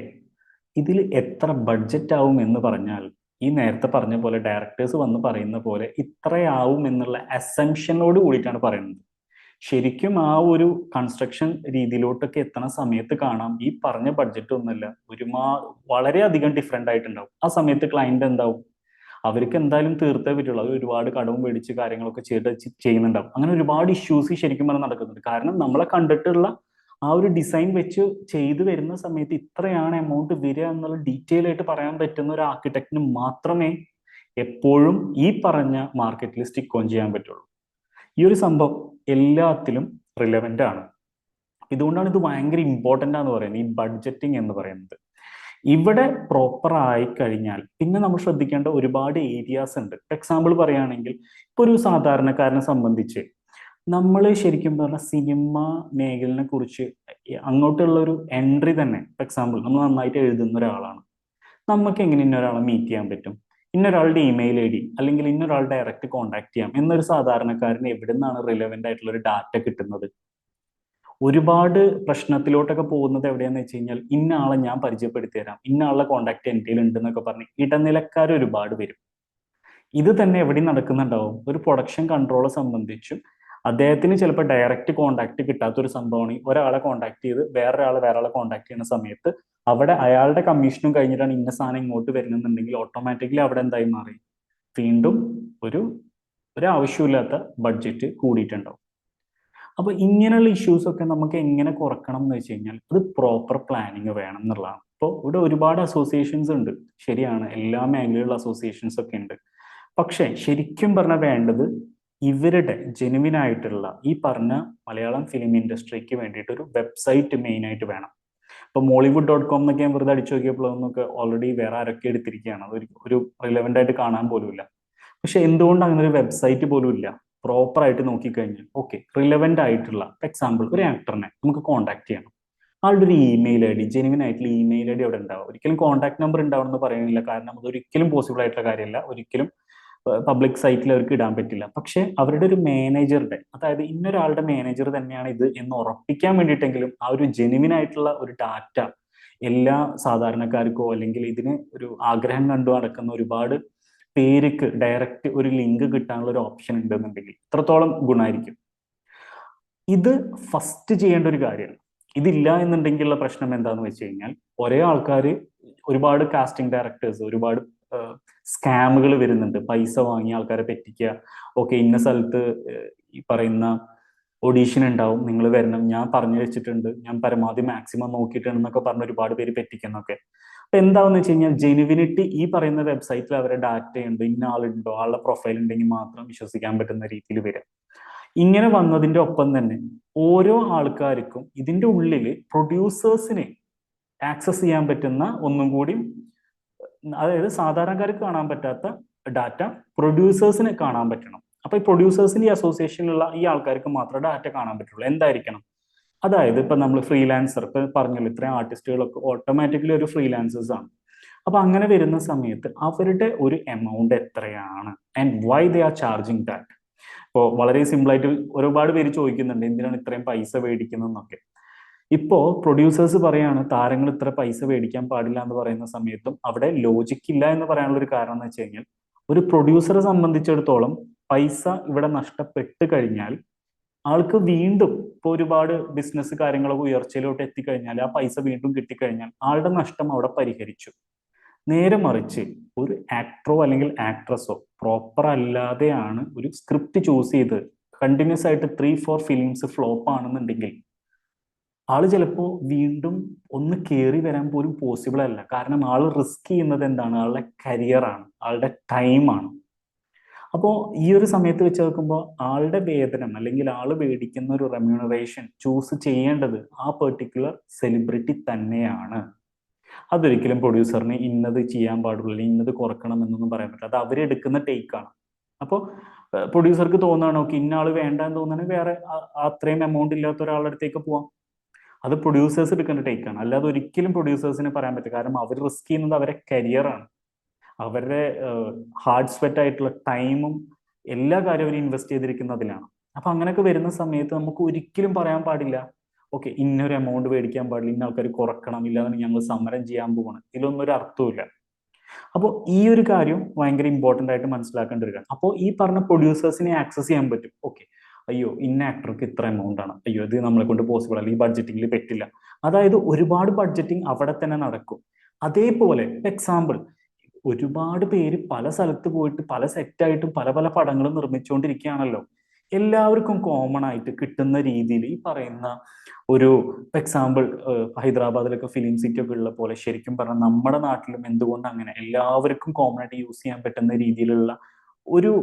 ഇതിൽ എത്ര ബഡ്ജറ്റ് ആവും എന്ന് പറഞ്ഞാൽ ഈ നേരത്തെ പറഞ്ഞ പോലെ ഡയറക്ടേഴ്സ് വന്ന് പറയുന്ന പോലെ ഇത്രയാവും എന്നുള്ള അസംഷനോട് കൂടിയിട്ടാണ് പറയുന്നത്. ശരിക്കും ആ ഒരു കൺസ്ട്രക്ഷൻ രീതിയിലോട്ടൊക്കെ എത്തണ സമയത്ത് കാണാം. ഈ പറഞ്ഞ ബഡ്ജറ്റ് ഒന്നുമല്ല. ഒരുമാ വളരെയധികം ഡിഫറെന്റ് ആയിട്ടുണ്ടാവും. ആ സമയത്ത് ക്ലയന്റ് എന്താവും? അവർക്ക് എന്തായാലും തീർത്തേ പറ്റുള്ളൂ. അവർ ഒരുപാട് കടവും മേടിച്ച് കാര്യങ്ങളൊക്കെ ചെയ്ത് ചെയ്യുന്നുണ്ടാവും. അങ്ങനെ ഒരുപാട് ഇഷ്യൂസ് ശരിക്കും പറഞ്ഞാൽ നടക്കുന്നുണ്ട്. കാരണം നമ്മളെ കണ്ടിട്ടുള്ള ആ ഒരു ഡിസൈൻ വെച്ച് ചെയ്തു വരുന്ന സമയത്ത് ഇത്രയാണ് എമൗണ്ട് വരിക എന്നുള്ള ഡീറ്റെയിൽ ആയിട്ട് പറയാൻ പറ്റുന്ന ഒരു ആർക്കിടെക്റ്റിന് മാത്രമേ എപ്പോഴും ഈ പറഞ്ഞ മാർക്കറ്റിൽ സ്റ്റിക്ക് ചെയ്യാൻ പറ്റുള്ളൂ. ഈ ഒരു സംഭവം എല്ലാത്തിലും റിലവന്റ് ആണ്. ഇതുകൊണ്ടാണ് ഇത് ഭയങ്കര ഇമ്പോർട്ടന്റ് ആണെന്ന് പറയുന്നത് ഈ ബഡ്ജറ്റിംഗ് എന്ന് പറയുന്നത്. ഇവിടെ പ്രോപ്പർ ആയി കഴിഞ്ഞാൽ പിന്നെ നമ്മൾ ശ്രദ്ധിക്കേണ്ട ഒരുപാട് ഏരിയാസ് ഉണ്ട്. എക്സാമ്പിൾ പറയുകയാണെങ്കിൽ ഇപ്പൊ ഒരു സാധാരണക്കാരനെ സംബന്ധിച്ച് നമ്മൾ ശരിക്കും പറഞ്ഞ സിനിമ മേഖലനെ കുറിച്ച് അങ്ങോട്ടുള്ള ഒരു എൻട്രി തന്നെ എക്സാമ്പിൾ നമ്മൾ നന്നായിട്ട് എഴുതുന്ന ഒരാളാണ്. നമുക്ക് എങ്ങനെ ഇന്നൊരാളെ മീറ്റ് ചെയ്യാൻ പറ്റും? ഇന്നൊരാളുടെ ഇമെയിൽ ഐ ഡി അല്ലെങ്കിൽ ഇന്നൊരാൾ ഡയറക്റ്റ് കോൺടാക്ട് ചെയ്യാം എന്നൊരു സാധാരണക്കാരന് എവിടെ നിന്നാണ് റിലവന്റ് ആയിട്ടുള്ള ഒരു ഡാറ്റ കിട്ടുന്നത്? ഒരുപാട് പ്രശ്നത്തിലോട്ടൊക്കെ പോകുന്നത് എവിടെയാന്ന് വെച്ച് കഴിഞ്ഞാൽ ഇന്ന ആളെ ഞാൻ പരിചയപ്പെടുത്തി തരാം. ഇന്ന ആളുടെ കോണ്ടാക്ട് എന്റെ ഉണ്ട് എന്നൊക്കെ പറഞ്ഞ് ഇടനിലക്കാർ ഒരുപാട് വരും. ഇത് തന്നെ എവിടെ നടക്കുന്നുണ്ടാവും. ഒരു പ്രൊഡക്ഷൻ കൺട്രോളെ സംബന്ധിച്ചും അദ്ദേഹത്തിന് ചിലപ്പോൾ ഡയറക്റ്റ് കോണ്ടാക്ട് കിട്ടാത്ത ഒരു സംഭവമാണ് ഒരാളെ കോണ്ടാക്ട് ചെയ്ത് വേറൊരാളെ വേറെ ആളെ കോണ്ടാക്ട് ചെയ്യുന്ന സമയത്ത് അവിടെ അയാളുടെ കമ്മീഷനും കഴിഞ്ഞിട്ടാണ് ഇന്ന സാധനം ഇങ്ങോട്ട് വരുന്നുണ്ടെങ്കിൽ ഓട്ടോമാറ്റിക്കലി അവിടെ എന്തായി മാറി? വീണ്ടും ഒരു ഒരു ആവശ്യമില്ലാത്ത ബഡ്ജറ്റ് കൂടിയിട്ടുണ്ടാവും. അപ്പൊ ഇങ്ങനെയുള്ള ഇഷ്യൂസ് ഒക്കെ നമുക്ക് എങ്ങനെ കുറക്കണം എന്ന് വെച്ച് കഴിഞ്ഞാൽ അത് പ്രോപ്പർ പ്ലാനിങ് വേണം എന്നുള്ളതാണ്. ഇപ്പോൾ ഇവിടെ ഒരുപാട് അസോസിയേഷൻസ് ഉണ്ട്. ശരിയാണ് എല്ലാ മേഖലയിലുള്ള അസോസിയേഷൻസ് ഒക്കെ ഉണ്ട്. പക്ഷെ ശരിക്കും പറഞ്ഞാൽ വേണ്ടത് ഇവരുടെ ജെനുവിൻ ആയിട്ടുള്ള ഈ പറഞ്ഞ മലയാളം ഫിലിം ഇൻഡസ്ട്രിക്ക് വേണ്ടിയിട്ട് ഒരു വെബ്സൈറ്റ് മെയിൻ ആയിട്ട് വേണം. ഇപ്പൊ മോളിവുഡ് ഡോട്ട് കോം എന്നൊക്കെ ഞാൻ വെറുതെ അടിച്ചു നോക്കിയപ്പോൾ ഒന്നൊക്കെ ഓൾറെഡി വേറെ ആരൊക്കെ എടുത്തിരിക്കുകയാണ്. അതൊരു ഒരു റിലവന്റ് ആയിട്ട് കാണാൻ പോലുമില്ല. പക്ഷെ എന്തുകൊണ്ട് അങ്ങനെ ഒരു വെബ്സൈറ്റ് പോലും ഇല്ല? പ്രോപ്പർ ആയിട്ട് നോക്കിക്കഴിഞ്ഞാൽ ഓക്കെ റിലവന്റ് ആയിട്ടുള്ള എക്സാമ്പിൾ ഒരു ആക്ടറിനെ നമുക്ക് കോൺടാക്ട് ചെയ്യണം. ആളുടെ ഒരു ഇമെയിൽ ഐ ഡി ജെനുവിൻ ആയിട്ടുള്ള ഇമെയിൽ ഐ ഡി അവിടെ ഉണ്ടാവും. ഒരിക്കലും കോൺടാക്ട് നമ്പർ ഉണ്ടാവണം എന്ന് പറയുന്നില്ല കാരണം അത് ഒരിക്കലും പോസിബിൾ ആയിട്ടുള്ള കാര്യമല്ല. ഒരിക്കലും പബ്ലിക് സൈറ്റിൽ അവർക്ക് ഇടാൻ പറ്റില്ല. പക്ഷെ അവരുടെ ഒരു മാനേജറുടെ അതായത് ഇന്നൊരാളുടെ മാനേജർ തന്നെയാണ് ഇത് എന്ന് ഉറപ്പിക്കാൻ വേണ്ടിയിട്ടെങ്കിലും ആ ഒരു ജെനുവിൻ ആയിട്ടുള്ള ഒരു ഡാറ്റ എല്ലാ സാധാരണക്കാർക്കോ അല്ലെങ്കിൽ ഇതിന് ഒരു ആഗ്രഹം കണ്ടു നടക്കുന്ന ഒരുപാട് പേർക്ക് ഡയറക്റ്റ് ഒരു ലിങ്ക് കിട്ടാനുള്ള ഒരു ഓപ്ഷൻ ഉണ്ടെന്നുണ്ടെങ്കിൽ ഇത്രത്തോളം ഗുണമായിരിക്കും ഇത് ഫസ്റ്റ് ചെയ്യേണ്ട ഒരു കാര്യമാണ്. ഇതില്ല എന്നുണ്ടെങ്കിലുള്ള പ്രശ്നം എന്താന്ന് വെച്ച് കഴിഞ്ഞാൽ ഒരേ ആൾക്കാർ ഒരുപാട് കാസ്റ്റിംഗ് ഡയറക്ടേഴ്സ് ഒരുപാട് സ്കാമുകൾ വരുന്നുണ്ട്. പൈസ വാങ്ങി ആൾക്കാരെ പറ്റിക്കുക. ഓക്കെ ഇന്ന സ്ഥലത്ത് ഈ പറയുന്ന ഒഡീഷൻ ഉണ്ടാവും. നിങ്ങൾ വരണം. ഞാൻ പറഞ്ഞു വെച്ചിട്ടുണ്ട്. ഞാൻ പരമാവധി മാക്സിമം നോക്കിയിട്ടുണ്ടെന്നൊക്കെ പറഞ്ഞ ഒരുപാട് പേര് പറ്റിക്കുന്നൊക്കെ അപ്പൊ എന്താണെന്ന് വെച്ച് കഴിഞ്ഞാൽ ജെനുവിനിറ്റി ഈ പറയുന്ന വെബ്സൈറ്റിൽ അവരുടെ ഡാറ്റ ഉണ്ട്. ഇന്ന ആളുണ്ടോ? ആളുടെ പ്രൊഫൈൽ ഉണ്ടെങ്കിൽ മാത്രം വിശ്വസിക്കാൻ പറ്റുന്ന രീതിയിൽ വരും ഇങ്ങനെ വന്നതിന്റെ ഒപ്പം തന്നെ ഓരോ ആൾക്കാർക്കും ഇതിന്റെ ഉള്ളിൽ പ്രൊഡ്യൂസേഴ്സിനെ ആക്സസ് ചെയ്യാൻ പറ്റുന്ന ഒന്നും കൂടി അതായത് സാധാരണക്കാർക്ക് കാണാൻ പറ്റാത്ത ഡാറ്റ പ്രൊഡ്യൂസേഴ്സിന് കാണാൻ പറ്റണം. അപ്പൊ ഈ പ്രൊഡ്യൂസേഴ്സിന്റെ അസോസിയേഷനിലുള്ള ഈ ആൾക്കാർക്ക് മാത്രമേ ഡാറ്റ കാണാൻ പറ്റുള്ളൂ. എന്തായിരിക്കണം? അതായത് ഇപ്പൊ നമ്മൾ ഫ്രീലാൻസർ ഇപ്പൊ പറഞ്ഞല്ലോ ഇത്രയും ആർട്ടിസ്റ്റുകളൊക്കെ ഓട്ടോമാറ്റിക്കലി ഒരു ഫ്രീലാൻസേഴ്സ് ആണ്. അപ്പൊ അങ്ങനെ വരുന്ന സമയത്ത് അവരുടെ ഒരു എമൗണ്ട് എത്രയാണ്? And why they are charging that ഇപ്പോൾ വളരെ സിമ്പിൾ ആയിട്ട് ഒരുപാട് പേര് ചോദിക്കുന്നുണ്ട് എന്തിനാണ് ഇത്രയും പൈസ മേടിക്കുന്നതെന്നൊക്കെ. ഇപ്പോ പ്രൊഡ്യൂസേഴ്സ് പറയാണ് താരങ്ങൾ ഇത്ര പൈസ മേടിക്കാൻ പാടില്ല എന്ന് പറയുന്ന സമയത്തും അവിടെ ലോജിക്ക് ഇല്ല എന്ന് പറയാനുള്ള ഒരു കാരണം എന്ന് വെച്ച് കഴിഞ്ഞാൽ ഒരു പ്രൊഡ്യൂസറെ സംബന്ധിച്ചിടത്തോളം പൈസ ഇവിടെ നഷ്ടപ്പെട്ട് കഴിഞ്ഞാൽ ആൾക്ക് വീണ്ടും ഇപ്പോൾ ഒരുപാട് ബിസിനസ് കാര്യങ്ങളൊക്കെ ഉയർച്ചയിലോട്ട് എത്തിക്കഴിഞ്ഞാൽ ആ പൈസ വീണ്ടും കിട്ടിക്കഴിഞ്ഞാൽ ആളുടെ നഷ്ടം അവിടെ പരിഹരിച്ചു. നേരെ മറിച്ച് ഒരു ആക്ടറോ അല്ലെങ്കിൽ ആക്ട്രസോ പ്രോപ്പർ അല്ലാതെയാണ് ഒരു സ്ക്രിപ്റ്റ് ചൂസ് ചെയ്ത് കണ്ടിന്യൂസ് ആയിട്ട് ത്രീ ഫോർ ഫിലിംസ് ഫ്ലോപ്പ് ആണെന്നുണ്ടെങ്കിൽ ആൾ ചിലപ്പോൾ വീണ്ടും ഒന്ന് കയറി വരാൻ പോലും പോസിബിൾ അല്ല. കാരണം ആൾ റിസ്ക് ചെയ്യുന്നത് എന്താണ്? ആളുടെ കരിയറാണ് ആളുടെ ടൈമാണ് അപ്പോൾ ഈ ഒരു സമയത്ത് വെച്ച് നോക്കുമ്പോൾ ആളുടെ വേതനം അല്ലെങ്കിൽ ആൾ മേടിക്കുന്ന ഒരു റെമ്യൂണറേഷൻ ചൂസ് ചെയ്യേണ്ടത് ആ പെർട്ടിക്കുലർ സെലിബ്രിറ്റി തന്നെയാണ്. അതൊരിക്കലും പ്രൊഡ്യൂസറിന് ഇന്നത് ചെയ്യാൻ പാടുള്ളൂ അല്ലെങ്കിൽ ഇന്നത് കുറക്കണം എന്നൊന്നും പറയാൻ പറ്റില്ല. അത് അവരെടുക്കുന്ന ടേക്കാണ് അപ്പോൾ പ്രൊഡ്യൂസർക്ക് തോന്നുകയാണോ ഇന്ന ആൾ വേണ്ടെന്ന് തോന്നുകയാണെങ്കിൽ വേറെ അത്രയും എമൗണ്ട് ഇല്ലാത്ത ഒരാളുടെ അടുത്തേക്ക് പോവാം. അത് പ്രൊഡ്യൂസേഴ്സ് എടുക്കേണ്ട ആണ്. അല്ലാതെ ഒരിക്കലും പ്രൊഡ്യൂസേഴ്സിന് പറയാൻ പറ്റില്ല. കാരണം അവർ റിസ്ക് ചെയ്യുന്നത് അവരെ കരിയറാണ് അവരുടെ ഹാർഡ് സ്വെറ്റ് ആയിട്ടുള്ള ടൈമും എല്ലാ കാര്യവും അവർ ഇൻവെസ്റ്റ് ചെയ്തിരിക്കുന്നതിലാണ്. അപ്പൊ അങ്ങനെയൊക്കെ വരുന്ന സമയത്ത് നമുക്ക് ഒരിക്കലും പറയാൻ പാടില്ല. ഓക്കെ ഇന്നൊരു എമൗണ്ട് മേടിക്കാൻ പാടില്ല. ഇന്ന ആൾക്കാർ കുറക്കണം. ഇല്ലാതെ ഞങ്ങൾ സമരം ചെയ്യാൻ പോകണം ഇതിലൊന്നും ഒരു അർത്ഥമില്ല അപ്പോൾ ഈ ഒരു കാര്യം ഭയങ്കര ഇമ്പോർട്ടന്റ് ആയിട്ട് മനസ്സിലാക്കേണ്ട കാര്യം അപ്പോൾ ഈ പറഞ്ഞ പ്രൊഡ്യൂസേഴ്സിനെ ആക്സസ് ചെയ്യാൻ പറ്റും. ഓക്കെ അയ്യോ ഇന്ന ആക്ടർക്ക് ഇത്ര എമൗണ്ട് ആണ്. അയ്യോ ഇത് നമ്മളെ കൊണ്ട് പോസിബിൾ അല്ല. ഈ ബഡ്ജറ്റിംഗിൽ പറ്റില്ല അതായത് ഒരുപാട് ബഡ്ജറ്റിംഗ് അവിടെ തന്നെ നടക്കും. അതേപോലെ എക്സാമ്പിൾ ഒരുപാട് പേര് പല സ്ഥലത്ത് പോയിട്ട് പല സെറ്റായിട്ടും പല പല പടങ്ങളും നിർമ്മിച്ചുകൊണ്ടിരിക്കുകയാണല്ലോ എല്ലാവർക്കും കോമൺ ആയിട്ട് കിട്ടുന്ന രീതിയിൽ ഈ പറയുന്ന ഒരു എക്സാമ്പിൾ ഹൈദരാബാദിലൊക്കെ ഫിലിം സിറ്റി ഒക്കെ ഉള്ള പോലെ ശരിക്കും പറഞ്ഞാൽ നമ്മുടെ നാട്ടിലും എന്തുകൊണ്ട് അങ്ങനെ എല്ലാവർക്കും കോമൺ ആയിട്ട് യൂസ് ചെയ്യാൻ പറ്റുന്ന രീതിയിലുള്ള ഒരു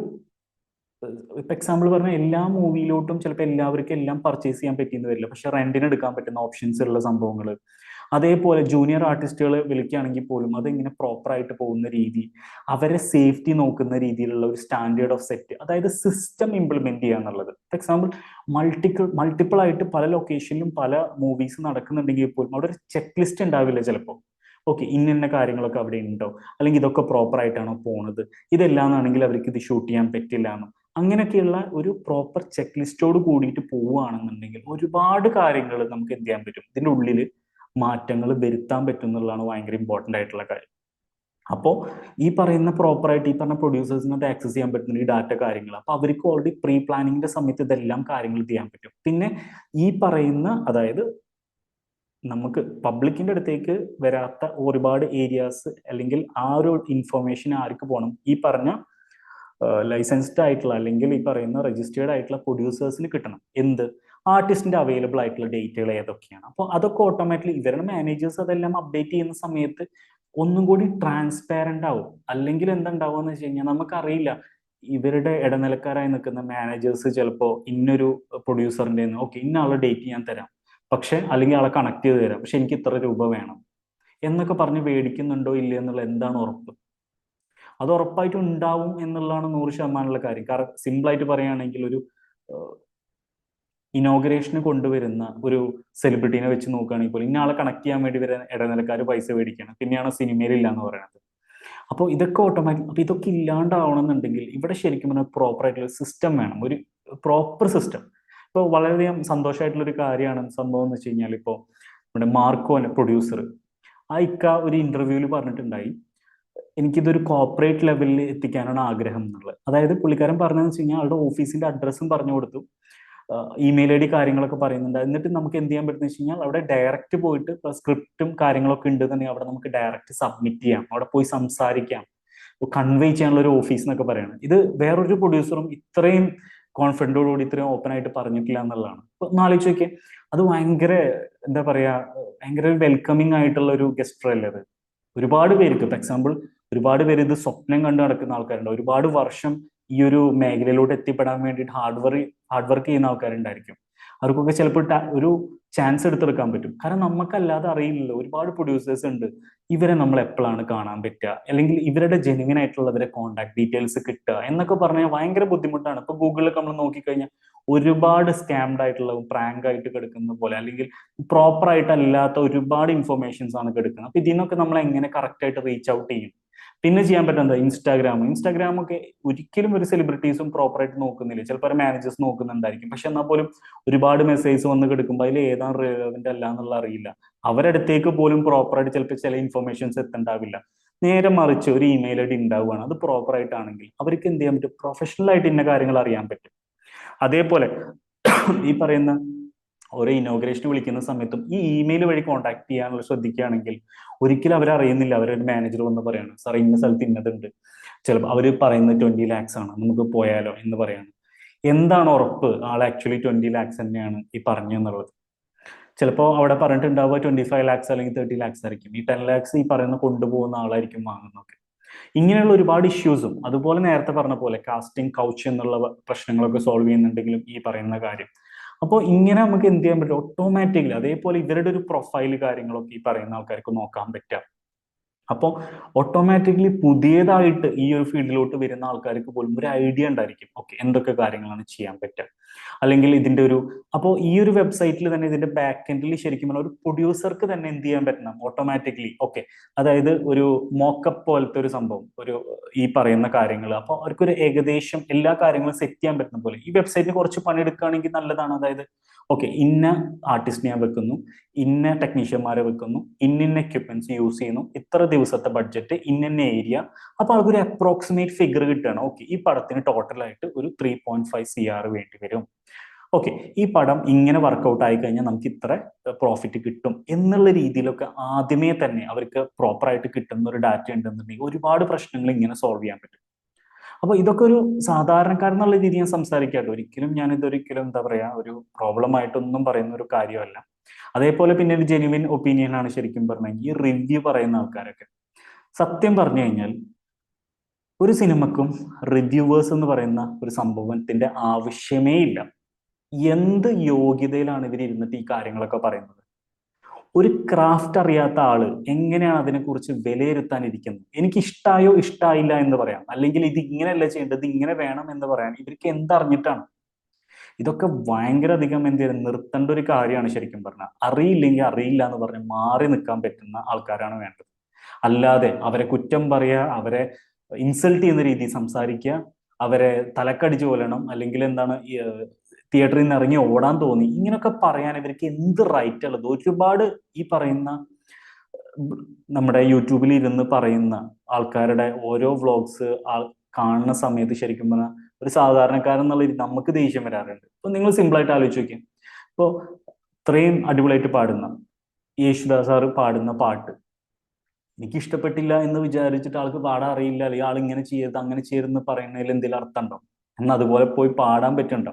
ഇപ്പൊ എക്സാമ്പിൾ പറഞ്ഞാൽ എല്ലാ മൂവിയിലോട്ടും ചിലപ്പോൾ എല്ലാവർക്കും എല്ലാം പർച്ചേസ് ചെയ്യാൻ പറ്റിയെന്ന് വരില്ല. പക്ഷെ റെന്റിന് എടുക്കാൻ പറ്റുന്ന ഓപ്ഷൻസ് ഉള്ള സംഭവങ്ങൾ. അതേപോലെ ജൂനിയർ ആർട്ടിസ്റ്റുകൾ വിളിക്കുകയാണെങ്കിൽ പോലും അതിങ്ങനെ പ്രോപ്പർ ആയിട്ട് പോകുന്ന രീതി അവരെ സേഫ്റ്റി നോക്കുന്ന രീതിയിലുള്ള ഒരു സ്റ്റാൻഡേർഡ് ഓഫ് സെറ്റ് അതായത് സിസ്റ്റം ഇംപ്ലിമെന്റ് ചെയ്യുക എന്നുള്ളത്. ഫോർ എക്സാമ്പിൾ മൾട്ടിപ്പിൾ മൾട്ടിപ്പിൾ ആയിട്ട് പല ലൊക്കേഷനിലും പല മൂവീസ് നടക്കുന്നുണ്ടെങ്കിൽ പോലും അവിടെ ഒരു ചെക്ക് ലിസ്റ്റ് ഉണ്ടാവില്ല ചിലപ്പോൾ ഓക്കെ ഇന്ന കാര്യങ്ങളൊക്കെ അവിടെ ഉണ്ടോ? അല്ലെങ്കിൽ ഇതൊക്കെ പ്രോപ്പർ ആയിട്ടാണോ പോണത്? ആണെങ്കിൽ അവർക്ക് ഇത് ഷൂട്ട് ചെയ്യാൻ പറ്റില്ല എന്നും. അങ്ങനെയൊക്കെയുള്ള ഒരു പ്രോപ്പർ ചെക്ക് ലിസ്റ്റോട് കൂടിയിട്ട് പോവുകയാണെന്നുണ്ടെങ്കിൽ ഒരുപാട് കാര്യങ്ങൾ നമുക്ക് എന്ത് ചെയ്യാൻ പറ്റും? ഇതിന്റെ ഉള്ളിൽ മാറ്റങ്ങൾ വരുത്താൻ പറ്റും എന്നുള്ളതാണ് ഭയങ്കര ഇമ്പോർട്ടന്റ് ആയിട്ടുള്ള കാര്യം. അപ്പോൾ ഈ പറയുന്ന പ്രോപ്പറായിട്ട് ഈ പറഞ്ഞ പ്രൊഡ്യൂസേഴ്സിനകത്ത് ആക്സസ് ചെയ്യാൻ പറ്റുന്ന ഈ ഡാറ്റ കാര്യങ്ങൾ അപ്പോൾ അവർക്ക് ഓൾറെഡി പ്രീ പ്ലാനിങ്ങിന്റെ സമയത്ത് ഇതെല്ലാം കാര്യങ്ങൾ ചെയ്യാൻ പറ്റും? പിന്നെ ഈ പറയുന്ന അതായത് നമുക്ക് പബ്ലിക്കിന്റെ അടുത്തേക്ക് വരാത്ത ഒരുപാട് ഏരിയാസ് അല്ലെങ്കിൽ ആ ഒരു ഇൻഫർമേഷൻ ആർക്ക് പോകണം? ഈ പറഞ്ഞ ലൈസൻസ്ഡ് ആയിട്ടുള്ള അല്ലെങ്കിൽ ഈ പറയുന്ന രജിസ്റ്റേർഡ് ആയിട്ടുള്ള പ്രൊഡ്യൂസേഴ്സിന് കിട്ടണം. എന്ത്? ആർട്ടിസ്റ്റിന്റെ അവൈലബിൾ ആയിട്ടുള്ള ഡേറ്റുകൾ ഏതൊക്കെയാണ്? അപ്പോൾ അതൊക്കെ ഓട്ടോമാറ്റിക്കലി ഇവരുടെ മാനേജേഴ്സ് അതെല്ലാം അപ്ഡേറ്റ് ചെയ്യുന്ന സമയത്ത് ഒന്നും കൂടി ട്രാൻസ്പാരന്റ് ആവും. അല്ലെങ്കിൽ എന്തുണ്ടാവുക എന്ന് വെച്ച് കഴിഞ്ഞാൽ നമുക്കറിയില്ല. ഇവരുടെ ഇടനിലക്കാരായി നിൽക്കുന്ന മാനേജേഴ്സ് ചിലപ്പോൾ ഇന്നൊരു പ്രൊഡ്യൂസറിന്റെ ഓക്കെ ഇന്ന ആളുടെ ഡേറ്റ് ഞാൻ തരാം. പക്ഷെ അല്ലെങ്കിൽ ആളെ കണക്ട് ചെയ്ത് തരാം. പക്ഷെ എനിക്ക് ഇത്ര രൂപ വേണം. എന്നൊക്കെ പറഞ്ഞ് മേടിക്കുന്നുണ്ടോ ഇല്ല എന്നുള്ള എന്താണ് ഉറപ്പ്? അത് ഉറപ്പായിട്ടും ഉണ്ടാവും എന്നുള്ളതാണ് നൂറ് ശതമാനമുള്ള കാര്യം. കാരണം സിമ്പിളായിട്ട് പറയുകയാണെങ്കിൽ ഒരു ഇനോഗ്രേഷന് കൊണ്ടുവരുന്ന ഒരു സെലിബ്രിറ്റീനെ വെച്ച് നോക്കുകയാണെങ്കിൽ പോലും ഇന്ന ആളെ കണക്ട് ചെയ്യാൻ വേണ്ടി വരുന്ന ഇടനിലക്കാർ പൈസ മേടിക്കണം പിന്നെയാണ് സിനിമയിലില്ല എന്ന് പറയുന്നത് അപ്പോൾ ഇതൊക്കെ ഓട്ടോമാറ്റിക് അപ്പോൾ ഇതൊക്കെ ഇല്ലാണ്ടാവണമെന്നുണ്ടെങ്കിൽ ഇവിടെ ശരിക്കും പറഞ്ഞാൽ പ്രോപ്പർ ആയിട്ടുള്ള സിസ്റ്റം വേണം. ഒരു പ്രോപ്പർ സിസ്റ്റം ഇപ്പോൾ വളരെയധികം സന്തോഷമായിട്ടുള്ള ഒരു കാര്യമാണ് സംഭവം എന്ന് വെച്ച് കഴിഞ്ഞാൽ ഇപ്പോൾ നമ്മുടെ മാർക്കോ പ്രൊഡ്യൂസർ ആ ഇക്ക ഒരു ഇന്റർവ്യൂവിൽ പറഞ്ഞിട്ടുണ്ടായി. എനിക്കിതൊരു കോർപ്പറേറ്റ് ലെവലിൽ എത്തിക്കാനാണ് ആഗ്രഹം എന്നുള്ളത്. അതായത് പുള്ളിക്കാരൻ പറഞ്ഞതെന്ന് വെച്ച് കഴിഞ്ഞാൽ ആളുടെ ഓഫീസിന്റെ അഡ്രസ്സും പറഞ്ഞു കൊടുത്തു. ഇമെയിൽ ഐ ഡി കാര്യങ്ങളൊക്കെ പറയുന്നുണ്ട്. എന്നിട്ട് നമുക്ക് എന്ത് ചെയ്യാൻ പറ്റുന്ന വെച്ച് കഴിഞ്ഞാൽ അവിടെ ഡയറക്റ്റ് പോയിട്ട് സ്ക്രിപ്റ്റും കാര്യങ്ങളൊക്കെ ഉണ്ട് തന്നെ അവിടെ നമുക്ക് ഡയറക്റ്റ് സബ്മിറ്റ് ചെയ്യാം. അവിടെ പോയി സംസാരിക്കാം. കൺവേ ചെയ്യാനുള്ള ഒരു ഓഫീസ് എന്നൊക്കെ പറയുന്നത് ഇത് വേറൊരു പ്രൊഡ്യൂസറും ഇത്രയും കോൺഫിഡന്റോടുകൂടി ഇത്രയും ഓപ്പൺ ആയിട്ട് പറഞ്ഞിട്ടില്ല എന്നുള്ളതാണ്. അപ്പൊ നാലോചിച്ച് നോക്കിയാൽ അത് ഭയങ്കര എന്താ പറയാ ഭയങ്കര വെൽക്കമിങ് ആയിട്ടുള്ള ഒരു ഗസ്റ്റർ അല്ലേ അത്? ഒരുപാട് പേർക്ക് ഇപ്പൊ എക്സാമ്പിൾ ഒരുപാട് പേര് ഇത് സ്വപ്നം കണ്ടു നടക്കുന്ന ആൾക്കാരുണ്ട്. ഒരുപാട് വർഷം ഈ ഒരു മേഖലയിലോട്ട് എത്തിപ്പെടാൻ വേണ്ടിയിട്ട് ഹാർഡ് വർക്ക് ഹാർഡ് വർക്ക് ചെയ്യുന്ന ആൾക്കാരുണ്ടായിരിക്കും. അവർക്കൊക്കെ ചിലപ്പോൾ ഒരു ചാൻസ് എടുത്തെടുക്കാൻ പറ്റും. കാരണം നമുക്കല്ലാതെ അറിയില്ലല്ലോ. ഒരുപാട് പ്രൊഡ്യൂസേഴ്സ് ഉണ്ട്. ഇവരെ നമ്മൾ എപ്പോഴാണ് കാണാൻ പറ്റുക? അല്ലെങ്കിൽ ഇവരുടെ ജെനുവിൻ ആയിട്ടുള്ളവരെ കോൺടാക്ട് ഡീറ്റെയിൽസ് കിട്ടുക എന്നൊക്കെ പറഞ്ഞാൽ ഭയങ്കര ബുദ്ധിമുട്ടാണ്. ഇപ്പൊ ഗൂഗിളിലൊക്കെ നമ്മൾ നോക്കിക്കഴിഞ്ഞാൽ ഒരുപാട് സ്കാംഡ് ആയിട്ടുള്ള പ്രാങ്ക് ആയിട്ട് കിടക്കുന്ന പോലെ അല്ലെങ്കിൽ പ്രോപ്പർ ആയിട്ടല്ലാത്ത ഒരുപാട് ഇൻഫർമേഷൻസ് ആണ് കിടക്കുന്നത്. അപ്പൊ ഇതിനൊക്കെ നമ്മൾ എങ്ങനെ കറക്റ്റ് ആയിട്ട് റീച്ച് ഔട്ട് ചെയ്യും? പിന്നെ ചെയ്യാൻ പറ്റുന്നത് ഇൻസ്റ്റാഗ്രാം ഇൻസ്റ്റാഗ്രാം ഒക്കെ ഒരിക്കലും ഒരു സെലിബ്രിറ്റീസും പ്രോപ്പറായിട്ട് നോക്കുന്നില്ല. ചിലപ്പോൾ മാനേജേഴ്സ് നോക്കുന്നുണ്ടായിരിക്കും. പക്ഷെ എന്നാൽ പോലും ഒരുപാട് മെസ്സേജ് വന്ന് കിടക്കുമ്പോൾ അതിൽ ഏതാണ് റിലവന്റ് അല്ല എന്നുള്ള അറിയില്ല. അവരടുത്തേക്ക് പോലും പ്രോപ്പറായിട്ട് ചിലപ്പോൾ ചില ഇൻഫർമേഷൻസ് എത്തണ്ടാവില്ല. നേരെ മറിച്ച് ഒരു ഇമെയിൽ ഐ ഡി ഉണ്ടാവുകയാണ് അത് പ്രോപ്പറായിട്ടാണെങ്കിൽ അവർക്ക് എന്ത് ചെയ്യാൻ പറ്റും? പ്രൊഫഷണൽ ആയിട്ട് ഇന്ന കാര്യങ്ങൾ അറിയാൻ പറ്റും. അതേപോലെ ഈ പറയുന്ന ഓരോ ഇനോഗ്രേഷൻ വിളിക്കുന്ന സമയത്തും ഈ ഇമെയിൽ വഴി കോൺടാക്ട് ചെയ്യാനുള്ള ശ്രദ്ധിക്കുകയാണെങ്കിൽ ഒരിക്കലും അവർ അറിയുന്നില്ല. അവരൊരു മാനേജർ വന്ന് പറയാണ് സാർ ഇന്ന സ്ഥലത്ത് ഇന്നതുണ്ട്. ചിലപ്പോൾ അവർ പറയുന്നത് ട്വന്റി ലാക്സ് ആണ്. നമുക്ക് പോയാലോ? എന്ന് പറയാണ്. എന്താണ് ഉറപ്പ്? ആൾ ആക്ച്വലി ട്വന്റി ലാക്സ് തന്നെയാണ് ഈ പറഞ്ഞു എന്നുള്ളത്. ചിലപ്പോൾ അവിടെ പറഞ്ഞിട്ടുണ്ടാവുക ട്വന്റി ഫൈവ് ലാക്സ് അല്ലെങ്കിൽ തേർട്ടി ലാക്സ് ആയിരിക്കും. ഈ ടെൻ ലാക്സ് ഈ പറയുന്ന കൊണ്ടുപോകുന്ന ആളായിരിക്കും വാങ്ങുന്നൊക്കെ ഇങ്ങനെയുള്ള ഒരുപാട് ഇഷ്യൂസും അതുപോലെ നേരത്തെ പറഞ്ഞ പോലെ കാസ്റ്റിംഗ് കൗച്ച് എന്നുള്ള പ്രശ്നങ്ങളൊക്കെ സോൾവ് ചെയ്യുന്നുണ്ടെങ്കിലും ഈ പറയുന്ന കാര്യം. അപ്പോൾ ഇങ്ങനെ നമുക്ക് എന്ത് ചെയ്യാൻ പറ്റും? ഓട്ടോമാറ്റിക്കലി അതേപോലെ ഇവരുടെ ഒരു പ്രൊഫൈൽ കാര്യങ്ങളൊക്കെ ഈ പറയുന്ന ആൾക്കാർക്ക് നോക്കാൻ പറ്റാം. അപ്പോൾ ഓട്ടോമാറ്റിക്കലി പുതിയതായിട്ട് ഈ ഒരു ഫീൽഡിലോട്ട് വരുന്ന ആൾക്കാർക്ക് പോലും ഒരു ഐഡിയ ഉണ്ടായിരിക്കും. ഓക്കെ എന്തൊക്കെ കാര്യങ്ങളാണ് ചെയ്യാൻ പറ്റുക? അല്ലെങ്കിൽ ഇതിന്റെ ഒരു അപ്പോൾ ഈ ഒരു വെബ്സൈറ്റിൽ തന്നെ ഇതിന്റെ ബാക്ക് എൻഡിൽ ശരിക്കും പറഞ്ഞാൽ ഒരു പ്രൊഡ്യൂസർക്ക് തന്നെ എന്ത് ചെയ്യാൻ പറ്റണം? ഓട്ടോമാറ്റിക്കലി ഓക്കെ അതായത് ഒരു മോക്കപ്പ് പോലത്തെ ഒരു സംഭവം ഒരു ഈ പറയുന്ന കാര്യങ്ങൾ അപ്പോൾ അവർക്കൊരു ഏകദേശം എല്ലാ കാര്യങ്ങളും സെറ്റ് ചെയ്യാൻ പറ്റുന്ന പോലെ. ഈ വെബ്സൈറ്റിന് കുറച്ച് പണിയെടുക്കുകയാണെങ്കിൽ നല്ലതാണ്. അതായത് ഓക്കെ ഇന്ന ആർട്ടിസ്റ്റ് ഞാൻ വെക്കുന്നു ഇന്ന ടെക്നീഷ്യന്മാരെ വെക്കുന്നു ഇന്നിന്ന എക്യുപ്മെന്റ്സ് യൂസ് ചെയ്യുന്നു ഇത്ര ദിവസത്തെ ബഡ്ജറ്റ് ഇന്ന ഏരിയ അപ്പൊ അവർക്കൊരു അപ്രോക്സിമേറ്റ് ഫിഗർ കിട്ടുകയാണ്. ഓക്കെ ഈ പടത്തിന് ടോട്ടലായിട്ട് ഒരു three point five C R വേണ്ടി വരും. ഓക്കെ ഈ പടം ഇങ്ങനെ വർക്കൗട്ട് ആയി കഴിഞ്ഞാൽ നമുക്ക് ഇത്ര പ്രോഫിറ്റ് കിട്ടും എന്നുള്ള രീതിയിലൊക്കെ ആദ്യമേ തന്നെ അവർക്ക് പ്രോപ്പറായിട്ട് കിട്ടുന്ന ഒരു ഡാറ്റ ഉണ്ടെന്നുണ്ടെങ്കിൽ ഒരുപാട് പ്രശ്നങ്ങൾ ഇങ്ങനെ സോൾവ് ചെയ്യാൻ പറ്റും. അപ്പൊ ഇതൊക്കെ ഒരു സാധാരണക്കാരെന്നുള്ള രീതി ഞാൻ സംസാരിക്കാട്ടോ ഒരിക്കലും ഞാൻ ഇതൊരിക്കലും എന്താ പറയാ ഒരു പ്രോബ്ലം ആയിട്ടൊന്നും പറയുന്ന ഒരു കാര്യമല്ല. അതേപോലെ പിന്നെ ഒരു ജെനുവിൻ ഒപ്പീനിയൻ ആണ് ശരിക്കും പറഞ്ഞാൽ ഈ റിവ്യൂ പറയുന്ന ആൾക്കാരൊക്കെ. സത്യം പറഞ്ഞു കഴിഞ്ഞാൽ ഒരു സിനിമക്കും റിവ്യൂവേഴ്സ് എന്ന് പറയുന്ന ഒരു സംഭവത്തിന്റെ ആവശ്യമേ ഇല്ല. എന്ത് യോഗ്യതയിലാണ് ഇവർ ഈ കാര്യങ്ങളൊക്കെ പറയുന്നത്? ഒരു ക്രാഫ്റ്റ് അറിയാത്ത ആൾ എങ്ങനെയാണ് അതിനെക്കുറിച്ച് വിലയിരുത്താൻ ഇരിക്കുന്നത് എനിക്ക് ഇഷ്ടായോ ഇഷ്ടായില്ല എന്ന് പറയാം. അല്ലെങ്കിൽ ഇത് ഇങ്ങനെയല്ല ചെയ്യേണ്ടത് ഇങ്ങനെ വേണം എന്ന് പറയാൻ ഇവർക്ക് എന്തറിഞ്ഞിട്ടാണ്? ഇതൊക്കെ ഭയങ്കര അധികം എന്ത് ചെയ്യുന്നത് നിർത്തേണ്ട ഒരു കാര്യമാണ് ശരിക്കും പറഞ്ഞാൽ. അറിയില്ലെങ്കിൽ അറിയില്ല എന്ന് പറഞ്ഞ് മാറി നിൽക്കാൻ പറ്റുന്ന ആൾക്കാരാണ് വേണ്ടത്. അല്ലാതെ അവരെ കുറ്റം പറയുക അവരെ ഇൻസൾട്ട് ചെയ്യുന്ന രീതിയിൽ സംസാരിക്കുക അവരെ തലക്കടിച്ചു കൊല്ലണം അല്ലെങ്കിൽ എന്താണ് തിയേറ്ററിൽ നിന്ന് ഇറങ്ങി ഓടാൻ തോന്നി. ഇങ്ങനെയൊക്കെ പറയാൻ ഇവർക്ക് എന്ത് റൈറ്റ് ഉള്ളത്? ഒരുപാട് ഈ പറയുന്ന നമ്മുടെ യൂട്യൂബിൽ ഇരുന്ന് പറയുന്ന ആൾക്കാരുടെ ഓരോ വ്ളോഗ്സ് ആൾ കാണുന്ന സമയത്ത് ശരിക്കും പറഞ്ഞാൽ ഒരു സാധാരണക്കാരൻ എന്നുള്ള നമുക്ക് ദേഷ്യം വരാറുണ്ട്. അപ്പൊ നിങ്ങൾ സിമ്പിളായിട്ട് ആലോചിച്ച് നോക്കി ഇപ്പോൾ ഇത്രയും അടിപൊളിയായിട്ട് പാടുന്ന യേശുദാസ് സാറ് പാടുന്ന പാട്ട് എനിക്ക് ഇഷ്ടപ്പെട്ടില്ല എന്ന് വിചാരിച്ചിട്ട് ആൾക്ക് പാടാൻ അറിയില്ല. അല്ലെങ്കിൽ ആൾ ഇങ്ങനെ ചെയ്യരുത് അങ്ങനെ ചെയ്യരുതെന്ന് പറയുന്നതിൽ എന്തെങ്കിലും അർത്ഥം ഉണ്ടോ? എന്നാൽ അതുപോലെ പോയി പാടാൻ പറ്റുന്നുണ്ടോ?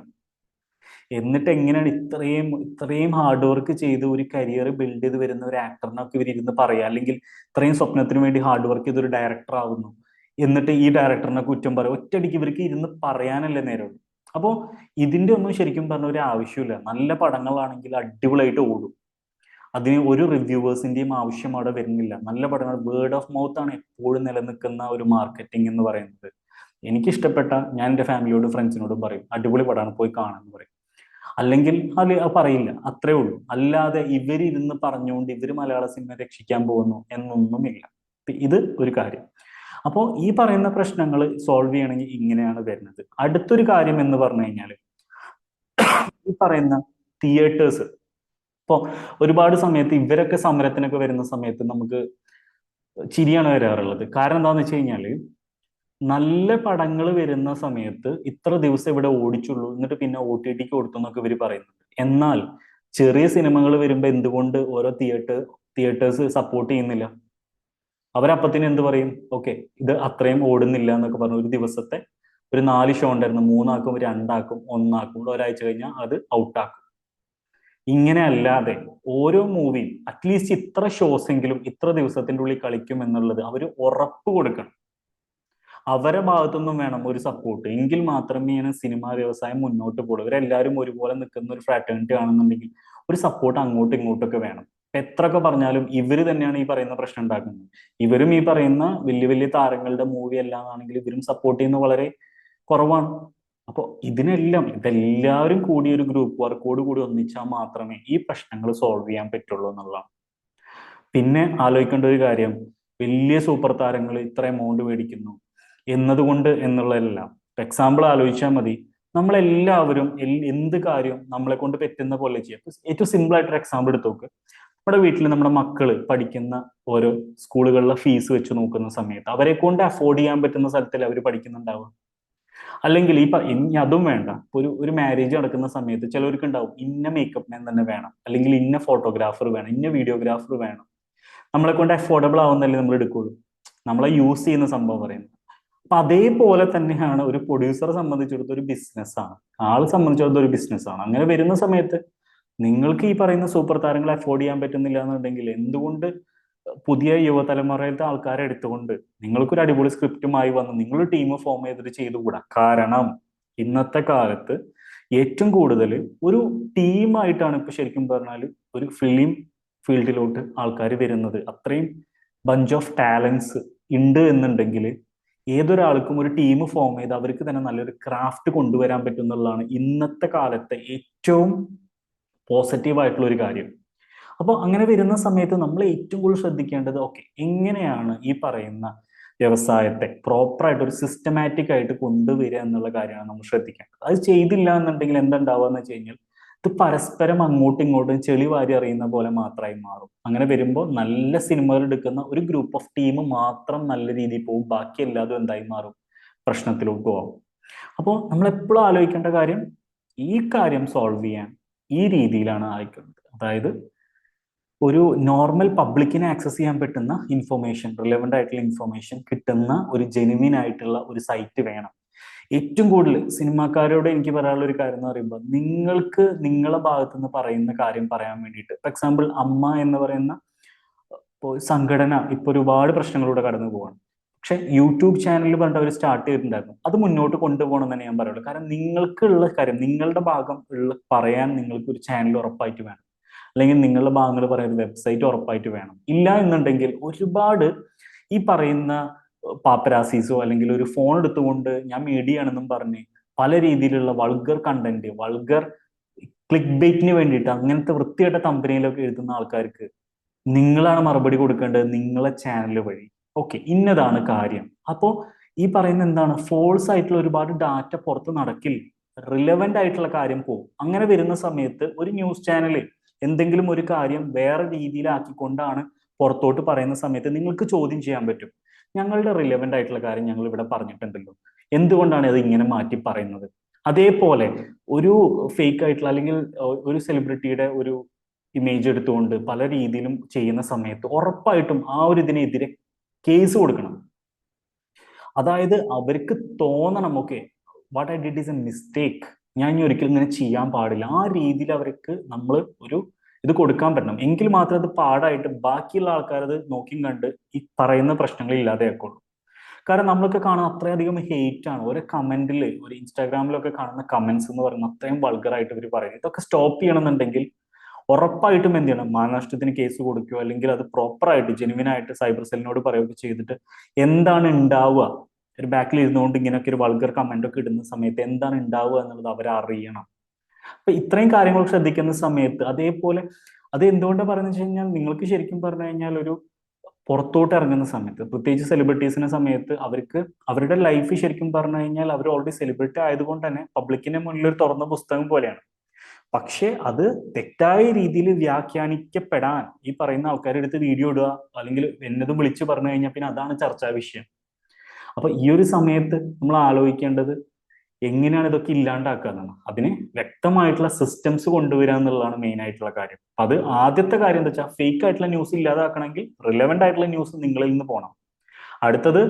എന്നിട്ട് എങ്ങനെയാണ് ഇത്രയും ഇത്രയും ഹാർഡ് വർക്ക് ചെയ്ത് ഒരു കരിയർ ബിൽഡ് ചെയ്ത് വരുന്ന ഒരു ആക്ടറിനൊക്കെ ഇവർ ഇരുന്ന് പറയുക അല്ലെങ്കിൽ ഇത്രയും സ്വപ്നത്തിന് വേണ്ടി ഹാർഡ് വർക്ക് ചെയ്ത് ഒരു ഡയറക്ടർ ആവുന്നു. എന്നിട്ട് ഈ ഡയറക്ടറിനെ കുറ്റം പറയും. ഒറ്റയടിക്ക് ഇവർക്ക് ഇരുന്ന് പറയാനല്ലേ നേരം അപ്പോൾ ഇതിന്റെ ഒന്നും ശരിക്കും പറഞ്ഞ ഒരു ആവശ്യമില്ല നല്ല പടങ്ങളാണെങ്കിൽ അടിപൊളിയായിട്ട് ഓടും. അതിന് ഒരു റിവ്യൂവേഴ്സിന്റെയും ആവശ്യം അവിടെ വരുന്നില്ല. നല്ല പടങ്ങൾ വേർഡ് ഓഫ് മൗത്ത് ആണ് എപ്പോഴും നിലനിൽക്കുന്ന ഒരു മാർക്കറ്റിംഗ് എന്ന് പറയുന്നത്. എനിക്ക് ഇഷ്ടപ്പെട്ട ഞാൻ എന്റെ ഫാമിലിയോടും ഫ്രണ്ട്സിനോടും പറയും അടിപൊളി പടമാണ് പോയി കാണാൻ പറയും. അല്ലെങ്കിൽ അല്ല പറയില്ല. അത്രേ ഉള്ളൂ. അല്ലാതെ ഇവരിരുന്ന് പറഞ്ഞുകൊണ്ട് ഇവർ മലയാള സിനിമ രക്ഷിക്കാൻ പോകുന്നു എന്നൊന്നുമില്ല. ഇത് ഒരു കാര്യം. അപ്പോൾ ഈ പറയുന്ന പ്രശ്നങ്ങൾ സോൾവ് ചെയ്യണമെങ്കിൽ ഇങ്ങനെയാണ് വരുന്നത്. അടുത്തൊരു കാര്യം എന്ന് പറഞ്ഞു കഴിഞ്ഞാൽ ഈ പറയുന്ന തിയേറ്റേഴ്സ് ഇപ്പോൾ ഒരുപാട് സമയത്ത് ഇവരൊക്കെ സമരത്തിനൊക്കെ വരുന്ന സമയത്ത് നമുക്ക് ചിരിയാണ് വരാറുള്ളത്. കാരണം എന്താണെന്ന് വെച്ച് കഴിഞ്ഞാൽ നല്ല പടങ്ങൾ വരുന്ന സമയത്ത് ഇത്ര ദിവസം ഇവിടെ ഓടിച്ചുള്ളൂ എന്നിട്ട് പിന്നെ ഒ ടി ടിക്ക് കൊടുത്തു എന്നൊക്കെ ഇവർ പറയുന്നുണ്ട്. എന്നാൽ ചെറിയ സിനിമകൾ വരുമ്പോൾ എന്തുകൊണ്ട് ഓരോ തിയേറ്റർ തിയേറ്റേഴ്സ് സപ്പോർട്ട് ചെയ്യുന്നില്ല? അവരപ്പത്തിന് എന്ത് പറയും? ഓക്കെ ഇത് അത്രയും ഓടുന്നില്ല എന്നൊക്കെ പറഞ്ഞു ഒരു ദിവസത്തെ ഒരു നാല് ഷോ ഉണ്ടായിരുന്നു. മൂന്നാക്കും രണ്ടാക്കും ഒന്നാക്കും. ഒരാഴ്ച കഴിഞ്ഞാൽ അത് ഔട്ടാക്കും ഇങ്ങനെ അല്ലാതെ ഓരോ മൂവിയും അറ്റ്ലീസ്റ്റ് ഇത്ര ഷോസ് എങ്കിലും ഇത്ര ദിവസത്തിന്റെ ഉള്ളിൽ കളിക്കും എന്നുള്ളത് അവർ ഉറപ്പ് കൊടുക്കണം. അവരെ ഭാഗത്തുനിന്നും വേണം ഒരു സപ്പോർട്ട് എങ്കിൽ മാത്രമേ ഇങ്ങനെ സിനിമാ വ്യവസായം മുന്നോട്ട് പോകുള്ളൂ ഇവരെല്ലാവരും ഒരുപോലെ നിൽക്കുന്ന ഒരു ഫ്രാറ്റേണിറ്റി ആണെന്നുണ്ടെങ്കിൽ ഒരു സപ്പോർട്ട് അങ്ങോട്ടും ഇങ്ങോട്ടൊക്കെ വേണം. എത്രയൊക്കെ പറഞ്ഞാലും ഇവർ തന്നെയാണ് ഈ പറയുന്ന പ്രശ്നം ഉണ്ടാക്കുന്നത്. ഇവരും ഈ പറയുന്ന വലിയ വലിയ താരങ്ങളുടെ മൂവി അല്ലാന്നാണെങ്കിൽ ഇവരും സപ്പോർട്ട് ചെയ്യുന്നത് വളരെ കുറവാണ്. അപ്പോൾ ഇതിനെല്ലാം ഇതെല്ലാവരും കൂടി ഒരു ഗ്രൂപ്പ് വർക്കോട് കൂടി ഒന്നിച്ചാൽ മാത്രമേ ഈ പ്രശ്നങ്ങൾ സോൾവ് ചെയ്യാൻ പറ്റുള്ളൂ എന്നുള്ളതാണ്. പിന്നെ ആലോചിക്കേണ്ട ഒരു കാര്യം വലിയ സൂപ്പർ താരങ്ങൾ ഇത്ര എമൗണ്ട് മേടിക്കുന്നു. എന്നതുകൊണ്ട് എന്നുള്ളതെല്ലാം. എക്സാമ്പിൾ ആലോചിച്ചാൽ മതി. നമ്മളെല്ലാവരും എന്ത് കാര്യവും നമ്മളെ കൊണ്ട് പറ്റുന്ന പോലെ ചെയ്യാം. ഏറ്റവും സിമ്പിൾ ആയിട്ടൊരു എക്സാമ്പിൾ എടുത്ത് നോക്ക്. നമ്മുടെ വീട്ടിൽ നമ്മുടെ മക്കൾ പഠിക്കുന്ന ഓരോ സ്കൂളുകളിലെ ഫീസ് വെച്ച് നോക്കുന്ന സമയത്ത് അവരെ കൊണ്ട് അഫോർഡ് ചെയ്യാൻ പറ്റുന്ന സ്ഥലത്തിൽ അവർ പഠിക്കുന്നുണ്ടാവുക. അല്ലെങ്കിൽ ഈ ഇനി അതും വേണ്ട. ഒരു ഒരു മാരേജ് നടക്കുന്ന സമയത്ത് ചിലവർക്ക് ഉണ്ടാവും ഇന്ന മേക്കപ്പ് മാൻ തന്നെ വേണം. അല്ലെങ്കിൽ ഇന്ന ഫോട്ടോഗ്രാഫർ വേണം ഇന്ന വീഡിയോഗ്രാഫർ വേണം. നമ്മളെ കൊണ്ട് അഫോർഡബിൾ ആവുന്നല്ലേ നമ്മൾ എടുക്കുള്ളൂ നമ്മളെ യൂസ് ചെയ്യുന്ന സംഭവം പറയുന്നത്. അപ്പൊ അതേപോലെ തന്നെയാണ് ഒരു പ്രൊഡ്യൂസറെ സംബന്ധിച്ചിടത്തോളം ഒരു ബിസിനസ്സാണ് ആളെ സംബന്ധിച്ചിടത്തോളം ഒരു ബിസിനസ്സാണ് അങ്ങനെ വരുന്ന സമയത്ത് നിങ്ങൾക്ക് ഈ പറയുന്ന സൂപ്പർ താരങ്ങളെ അഫോർഡ് ചെയ്യാൻ പറ്റുന്നില്ല എന്നുണ്ടെങ്കിൽ എന്തുകൊണ്ട് പുതിയ യുവതലമുറയിലത്തെ ആൾക്കാരെ എടുത്തുകൊണ്ട് നിങ്ങൾക്കൊരു അടിപൊളി സ്ക്രിപ്റ്റുമായി വന്ന് നിങ്ങൾ ടീം ഫോം ചെയ്തിട്ട് ചെയ്തുകൂടാ? കാരണം ഇന്നത്തെ കാലത്ത് ഏറ്റവും കൂടുതൽ ഒരു ടീമായിട്ടാണ് ഇപ്പൊ ശരിക്കും പറഞ്ഞാൽ ഒരു ഫിലിം ഫീൽഡിലോട്ട് ആൾക്കാർ വരുന്നത്. അത്രയും ബഞ്ച് ഓഫ് ടാലൻസ് ഉണ്ട് എന്നുണ്ടെങ്കിൽ ഏതൊരാൾക്കും ഒരു ടീം ഫോം ചെയ്ത് അവർക്ക് തന്നെ നല്ലൊരു ക്രാഫ്റ്റ് കൊണ്ടുവരാൻ പറ്റും എന്നുള്ളതാണ് ഇന്നത്തെ കാലത്തെ ഏറ്റവും പോസിറ്റീവ് ആയിട്ടുള്ള ഒരു കാര്യം. അപ്പോൾ അങ്ങനെ വരുന്ന സമയത്ത് നമ്മൾ ഏറ്റവും കൂടുതൽ ശ്രദ്ധിക്കേണ്ടത് ഓക്കെ എങ്ങനെയാണ് ഈ പറയുന്ന വ്യവസായത്തെ പ്രോപ്പറായിട്ട് ഒരു സിസ്റ്റമാറ്റിക് ആയിട്ട് കൊണ്ടുവരിക എന്നുള്ള കാര്യമാണ് നമ്മൾ ശ്രദ്ധിക്കേണ്ടത്. അത് ചെയ്തില്ല എന്നുണ്ടെങ്കിൽ എന്തുണ്ടാവുക എന്ന് വെച്ച് കഴിഞ്ഞാൽ ഇത് പരസ്പരം അങ്ങോട്ടും ഇങ്ങോട്ടും ചെളി വാരി അറിയുന്ന പോലെ മാത്രമായി മാറും. അങ്ങനെ വരുമ്പോൾ നല്ല സിനിമകൾ എടുക്കുന്ന ഒരു ഗ്രൂപ്പ് ഓഫ് ടീം മാത്രം നല്ല രീതിയിൽ പോകും ബാക്കി എല്ലാതും എന്തായി മാറും? പ്രശ്നത്തിലോട്ട് പോകും അപ്പോൾ നമ്മൾ എപ്പോഴും ആലോചിക്കേണ്ട കാര്യം ഈ കാര്യം സോൾവ് ചെയ്യാൻ ഈ രീതിയിലാണ് ആയിക്കുന്നത് അതായത് ഒരു നോർമൽ പബ്ലിക്കിനെ ആക്സസ് ചെയ്യാൻ പറ്റുന്ന ഇൻഫർമേഷൻ റിലവന്റ് ആയിട്ടുള്ള ഇൻഫർമേഷൻ കിട്ടുന്ന ഒരു ജെനുവിൻ ആയിട്ടുള്ള ഒരു സൈറ്റ് വേണം. ഏറ്റവും കൂടുതൽ സിനിമാക്കാരോട് എനിക്ക് പറയാനുള്ള ഒരു കാര്യം എന്ന് പറയുമ്പോൾ നിങ്ങൾക്ക് നിങ്ങളെ ഭാഗത്തു നിന്ന് പറയുന്ന കാര്യം പറയാൻ വേണ്ടിയിട്ട്. ഫോർ എക്സാമ്പിൾ അമ്മ എന്ന് പറയുന്ന ഇപ്പോൾ സംഘടന ഇപ്പോൾ ഒരുപാട് പ്രശ്നങ്ങളിലൂടെ കടന്നു പോവാണ്. പക്ഷെ യൂട്യൂബ് ചാനലിൽ പറഞ്ഞിട്ട് അവർ സ്റ്റാർട്ട് ചെയ്തിട്ടുണ്ടായിരുന്നു. അത് മുന്നോട്ട് കൊണ്ടുപോകണം എന്ന് ഞാൻ പറയുള്ളൂ. കാരണം നിങ്ങൾക്കുള്ള കാര്യം നിങ്ങളുടെ ഭാഗം ഉള്ള പറയാൻ നിങ്ങൾക്ക് ഒരു ചാനൽ ഉറപ്പായിട്ട് വേണം. അല്ലെങ്കിൽ നിങ്ങളുടെ ഭാഗങ്ങൾ പറയുന്ന വെബ്സൈറ്റ് ഉറപ്പായിട്ട് വേണം. ഇല്ല എന്നുണ്ടെങ്കിൽ ഒരുപാട് ഈ പറയുന്ന പാപ്പരാസീസോ അല്ലെങ്കിൽ ഒരു ഫോൺ എടുത്തുകൊണ്ട് ഞാൻ മീഡിയ ആണെന്നും പറഞ്ഞ് പല രീതിയിലുള്ള വൾഗർ കണ്ടന്റ് വൾഗർ ക്ലിക്ക് ബൈറ്റിന് വേണ്ടിയിട്ട് അങ്ങനത്തെ വൃത്തിയായിട്ട കമ്പനിയിലൊക്കെ എഴുതുന്ന ആൾക്കാർക്ക് നിങ്ങളാണ് മറുപടി കൊടുക്കേണ്ടത് നിങ്ങളെ ചാനൽ വഴി. ഓക്കെ ഇന്നതാണ് കാര്യം. അപ്പോൾ ഈ പറയുന്ന എന്താണ്? ഫോൾസ് ആയിട്ടുള്ള ഒരുപാട് ഡാറ്റ പുറത്ത് നടക്കില്ല. റിലവന്റ് ആയിട്ടുള്ള കാര്യം പോകും അങ്ങനെ വരുന്ന സമയത്ത് ഒരു ന്യൂസ് ചാനൽ എന്തെങ്കിലും ഒരു കാര്യം വേറെ രീതിയിലാക്കിക്കൊണ്ടാണ് പുറത്തോട്ട് പറയുന്ന സമയത്ത് നിങ്ങൾക്ക് ചോദ്യം ചെയ്യാൻ പറ്റും. ഞങ്ങളുടെ റിലവന്റ് ആയിട്ടുള്ള കാര്യം ഞങ്ങൾ ഇവിടെ പറഞ്ഞിട്ടുണ്ടല്ലോ. എന്തുകൊണ്ടാണ് അത് ഇങ്ങനെ മാറ്റി പറയുന്നത്? അതേപോലെ ഒരു ഫേക്ക് ആയിട്ടുള്ള അല്ലെങ്കിൽ ഒരു സെലിബ്രിറ്റിയുടെ ഒരു ഇമേജ് എടുത്തുകൊണ്ട് പല രീതിയിലും ചെയ്യുന്ന സമയത്ത് ഉറപ്പായിട്ടും ആ ഒരു ഇതിനെതിരെ കേസ് കൊടുക്കണം. അതായത് അവർക്ക് തോന്നണം okay what I did is a mistake ഞാൻ ഇനി ഒരിക്കലും ഇങ്ങനെ ചെയ്യാൻ പാടില്ല. ആ രീതിയിൽ അവർക്ക് നമ്മൾ ഒരു ഇത് കൊടുക്കാൻ പറ്റണം. എങ്കിൽ മാത്രമേ അത് പാടായിട്ട് ബാക്കിയുള്ള ആൾക്കാർ അത് നോക്കിയും കണ്ട് ഈ പറയുന്ന പ്രശ്നങ്ങൾ ഇല്ലാതെയാക്കുള്ളൂ കാരണം നമ്മളൊക്കെ കാണുന്ന അത്രയധികം ഹെയ്റ്റ് ആണ്. ഓരോ കമന്റിൽ ഒരു ഇൻസ്റ്റാഗ്രാമിലൊക്കെ കാണുന്ന കമന്റ്സ് എന്ന് പറയുന്നത് അത്രയും വൾഗറായിട്ട് ഇവർ പറയും ഇതൊക്കെ സ്റ്റോപ്പ് ചെയ്യണമെന്നുണ്ടെങ്കിൽ ഉറപ്പായിട്ടും എന്ത് ചെയ്യണം? മാനനഷ്ടത്തിന് കേസ് കൊടുക്കുകയോ അല്ലെങ്കിൽ അത് പ്രോപ്പറായിട്ട് ജെനുവിനായിട്ട് സൈബർ സെല്ലിനോട് പറയുകയൊക്കെ ചെയ്തിട്ട് എന്താണ് ഉണ്ടാവുക ഒരു ബാക്കിൽ ഇരുന്നുകൊണ്ട് ഇങ്ങനെയൊക്കെ ഒരു വൾഗർ കമന്റ് ഒക്കെ ഇടുന്ന സമയത്ത് എന്താണ് ഉണ്ടാവുക എന്നുള്ളത് അവർ അറിയണം അപ്പൊ ഇത്രയും കാര്യങ്ങൾ ശ്രദ്ധിക്കുന്ന സമയത്ത് അതേപോലെ അത് എന്തുകൊണ്ടാണ് പറഞ്ഞു വെച്ച് കഴിഞ്ഞാൽ നിങ്ങൾക്ക് ശരിക്കും പറഞ്ഞു കഴിഞ്ഞാൽ ഒരു പുറത്തോട്ട് ഇറങ്ങുന്ന സമയത്ത് പ്രത്യേകിച്ച് സെലിബ്രിറ്റീസിന്റെ സമയത്ത് അവർക്ക് അവരുടെ ലൈഫ് ശരിക്കും പറഞ്ഞു കഴിഞ്ഞാൽ അവർ ഓൾറെഡി സെലിബ്രിറ്റി ആയതുകൊണ്ട് തന്നെ പബ്ലിക്കിന്റെ മുന്നിൽ ഒരു തുറന്ന പുസ്തകം പോലെയാണ്. പക്ഷേ അത് തെറ്റായ രീതിയിൽ വ്യാഖ്യാനിക്കപ്പെടാൻ ഈ പറയുന്ന ആൾക്കാരുടെ അടുത്ത് വീഡിയോ ഇടുക അല്ലെങ്കിൽ എന്നതും വിളിച്ചു പറഞ്ഞു കഴിഞ്ഞാൽ പിന്നെ അതാണ് ചർച്ചാ വിഷയം. അപ്പൊ ഈ ഒരു സമയത്ത് നമ്മൾ ആലോചിക്കേണ്ടത് എങ്ങനെയാണ് ഇതൊക്കെ ഇല്ലാണ്ടാക്കുക എന്നാണ്. അതിന് വ്യക്തമായിട്ടുള്ള സിസ്റ്റംസ് കൊണ്ടുവരിക എന്നുള്ളതാണ് മെയിൻ ആയിട്ടുള്ള കാര്യം. അത് ആദ്യത്തെ കാര്യം എന്താ വെച്ചാൽ ഫേക്ക് ആയിട്ടുള്ള ന്യൂസ് ഇല്ലാതാക്കണമെങ്കിൽ റിലവന്റ് ആയിട്ടുള്ള ന്യൂസ് നിങ്ങളിൽ നിന്ന് പോകണം അടുത്തത്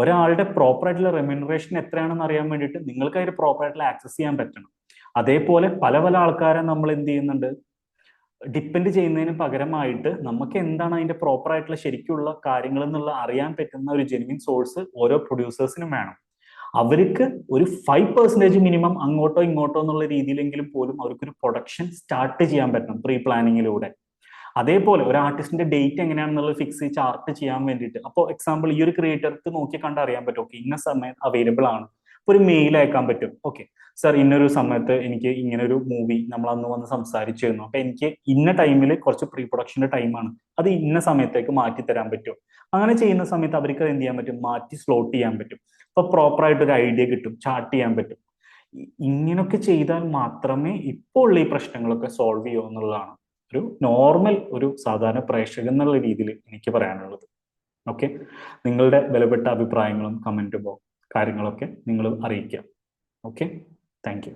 ഒരാളുടെ പ്രോപ്പർ ആയിട്ടുള്ള റെമ്യൂണറേഷൻ എത്രയാണെന്ന് അറിയാൻ വേണ്ടിയിട്ട് നിങ്ങൾക്ക് അതിന് പ്രോപ്പർ ആയിട്ടുള്ള ആക്സസ് ചെയ്യാൻ പറ്റണം. അതേപോലെ പല പല ആൾക്കാരെ നമ്മൾ എന്ത് ചെയ്യുന്നുണ്ട്? ഡിപ്പെൻഡ് ചെയ്യുന്നതിന് പകരമായിട്ട് നമുക്ക് എന്താണ് അതിന്റെ പ്രോപ്പർ ആയിട്ടുള്ള ശരിക്കുള്ള കാര്യങ്ങൾ എന്നുള്ള അറിയാൻ പറ്റുന്ന ഒരു ജെനുവിൻ സോഴ്സ് ഓരോ പ്രൊഡ്യൂസേഴ്സിനും വേണം. അവർക്ക് ഒരു ഫൈവ് പെർസെന്റേജ് മിനിമം അങ്ങോട്ടോ ഇങ്ങോട്ടോ എന്നുള്ള രീതിയിലെങ്കിലും പോലും അവർക്കൊരു പ്രൊഡക്ഷൻ സ്റ്റാർട്ട് ചെയ്യാൻ പറ്റണം പ്രീ പ്ലാനിങ്ങിലൂടെ അതേപോലെ ഒരു ആർട്ടിസ്റ്റിന്റെ ഡേറ്റ് എങ്ങനെയാണെന്നുള്ളത് ഫിക്സ് ചാർട്ട് ചെയ്യാൻ വേണ്ടിയിട്ട്. അപ്പോൾ എക്സാമ്പിൾ ഈ ഒരു ക്രിയേറ്റർക്ക് നോക്കി കണ്ട് അറിയാൻ പറ്റും. ഓക്കെ ഇന്ന സമയത്ത് അവൈലബിൾ ആണ്. ഒരു മെയിൽ അയക്കാൻ പറ്റും. ഓക്കെ സർ ഇന്നൊരു സമയത്ത് എനിക്ക് ഇങ്ങനൊരു മൂവി നമ്മൾ അന്ന് വന്ന് സംസാരിച്ചിരുന്നു. അപ്പൊ എനിക്ക് ഇന്ന ടൈമിൽ കുറച്ച് പ്രീ പ്രൊഡക്ഷന്റെ ടൈമാണ് അത് ഇന്ന സമയത്തേക്ക് മാറ്റി തരാൻ പറ്റും. അങ്ങനെ ചെയ്യുന്ന സമയത്ത് അവർക്ക് എന്ത് ചെയ്യാൻ പറ്റും? മാറ്റി സ്ലോട്ട് ചെയ്യാൻ പറ്റും. അപ്പൊ പ്രോപ്പർ ആയിട്ട് ഒരു ഐഡിയ കിട്ടും ചാർട്ട് ചെയ്യാൻ പറ്റും. ഇങ്ങനൊക്കെ ചെയ്താൽ മാത്രമേ ഇപ്പോൾ ഉള്ള ഈ പ്രശ്നങ്ങളൊക്കെ സോൾവ് ചെയ്യൂ എന്നുള്ളതാണ് ഒരു നോർമൽ ഒരു സാധാരണ പ്രേക്ഷകൻ എന്നുള്ള രീതിയിൽ എനിക്ക് പറയാനുള്ളത്. ഓക്കെ നിങ്ങളുടെ വിലപ്പെട്ട അഭിപ്രായങ്ങളും കമന്റുമോ കാര്യങ്ങളൊക്കെ നിങ്ങൾ അറിയിക്കാം ഓക്കെ താങ്ക്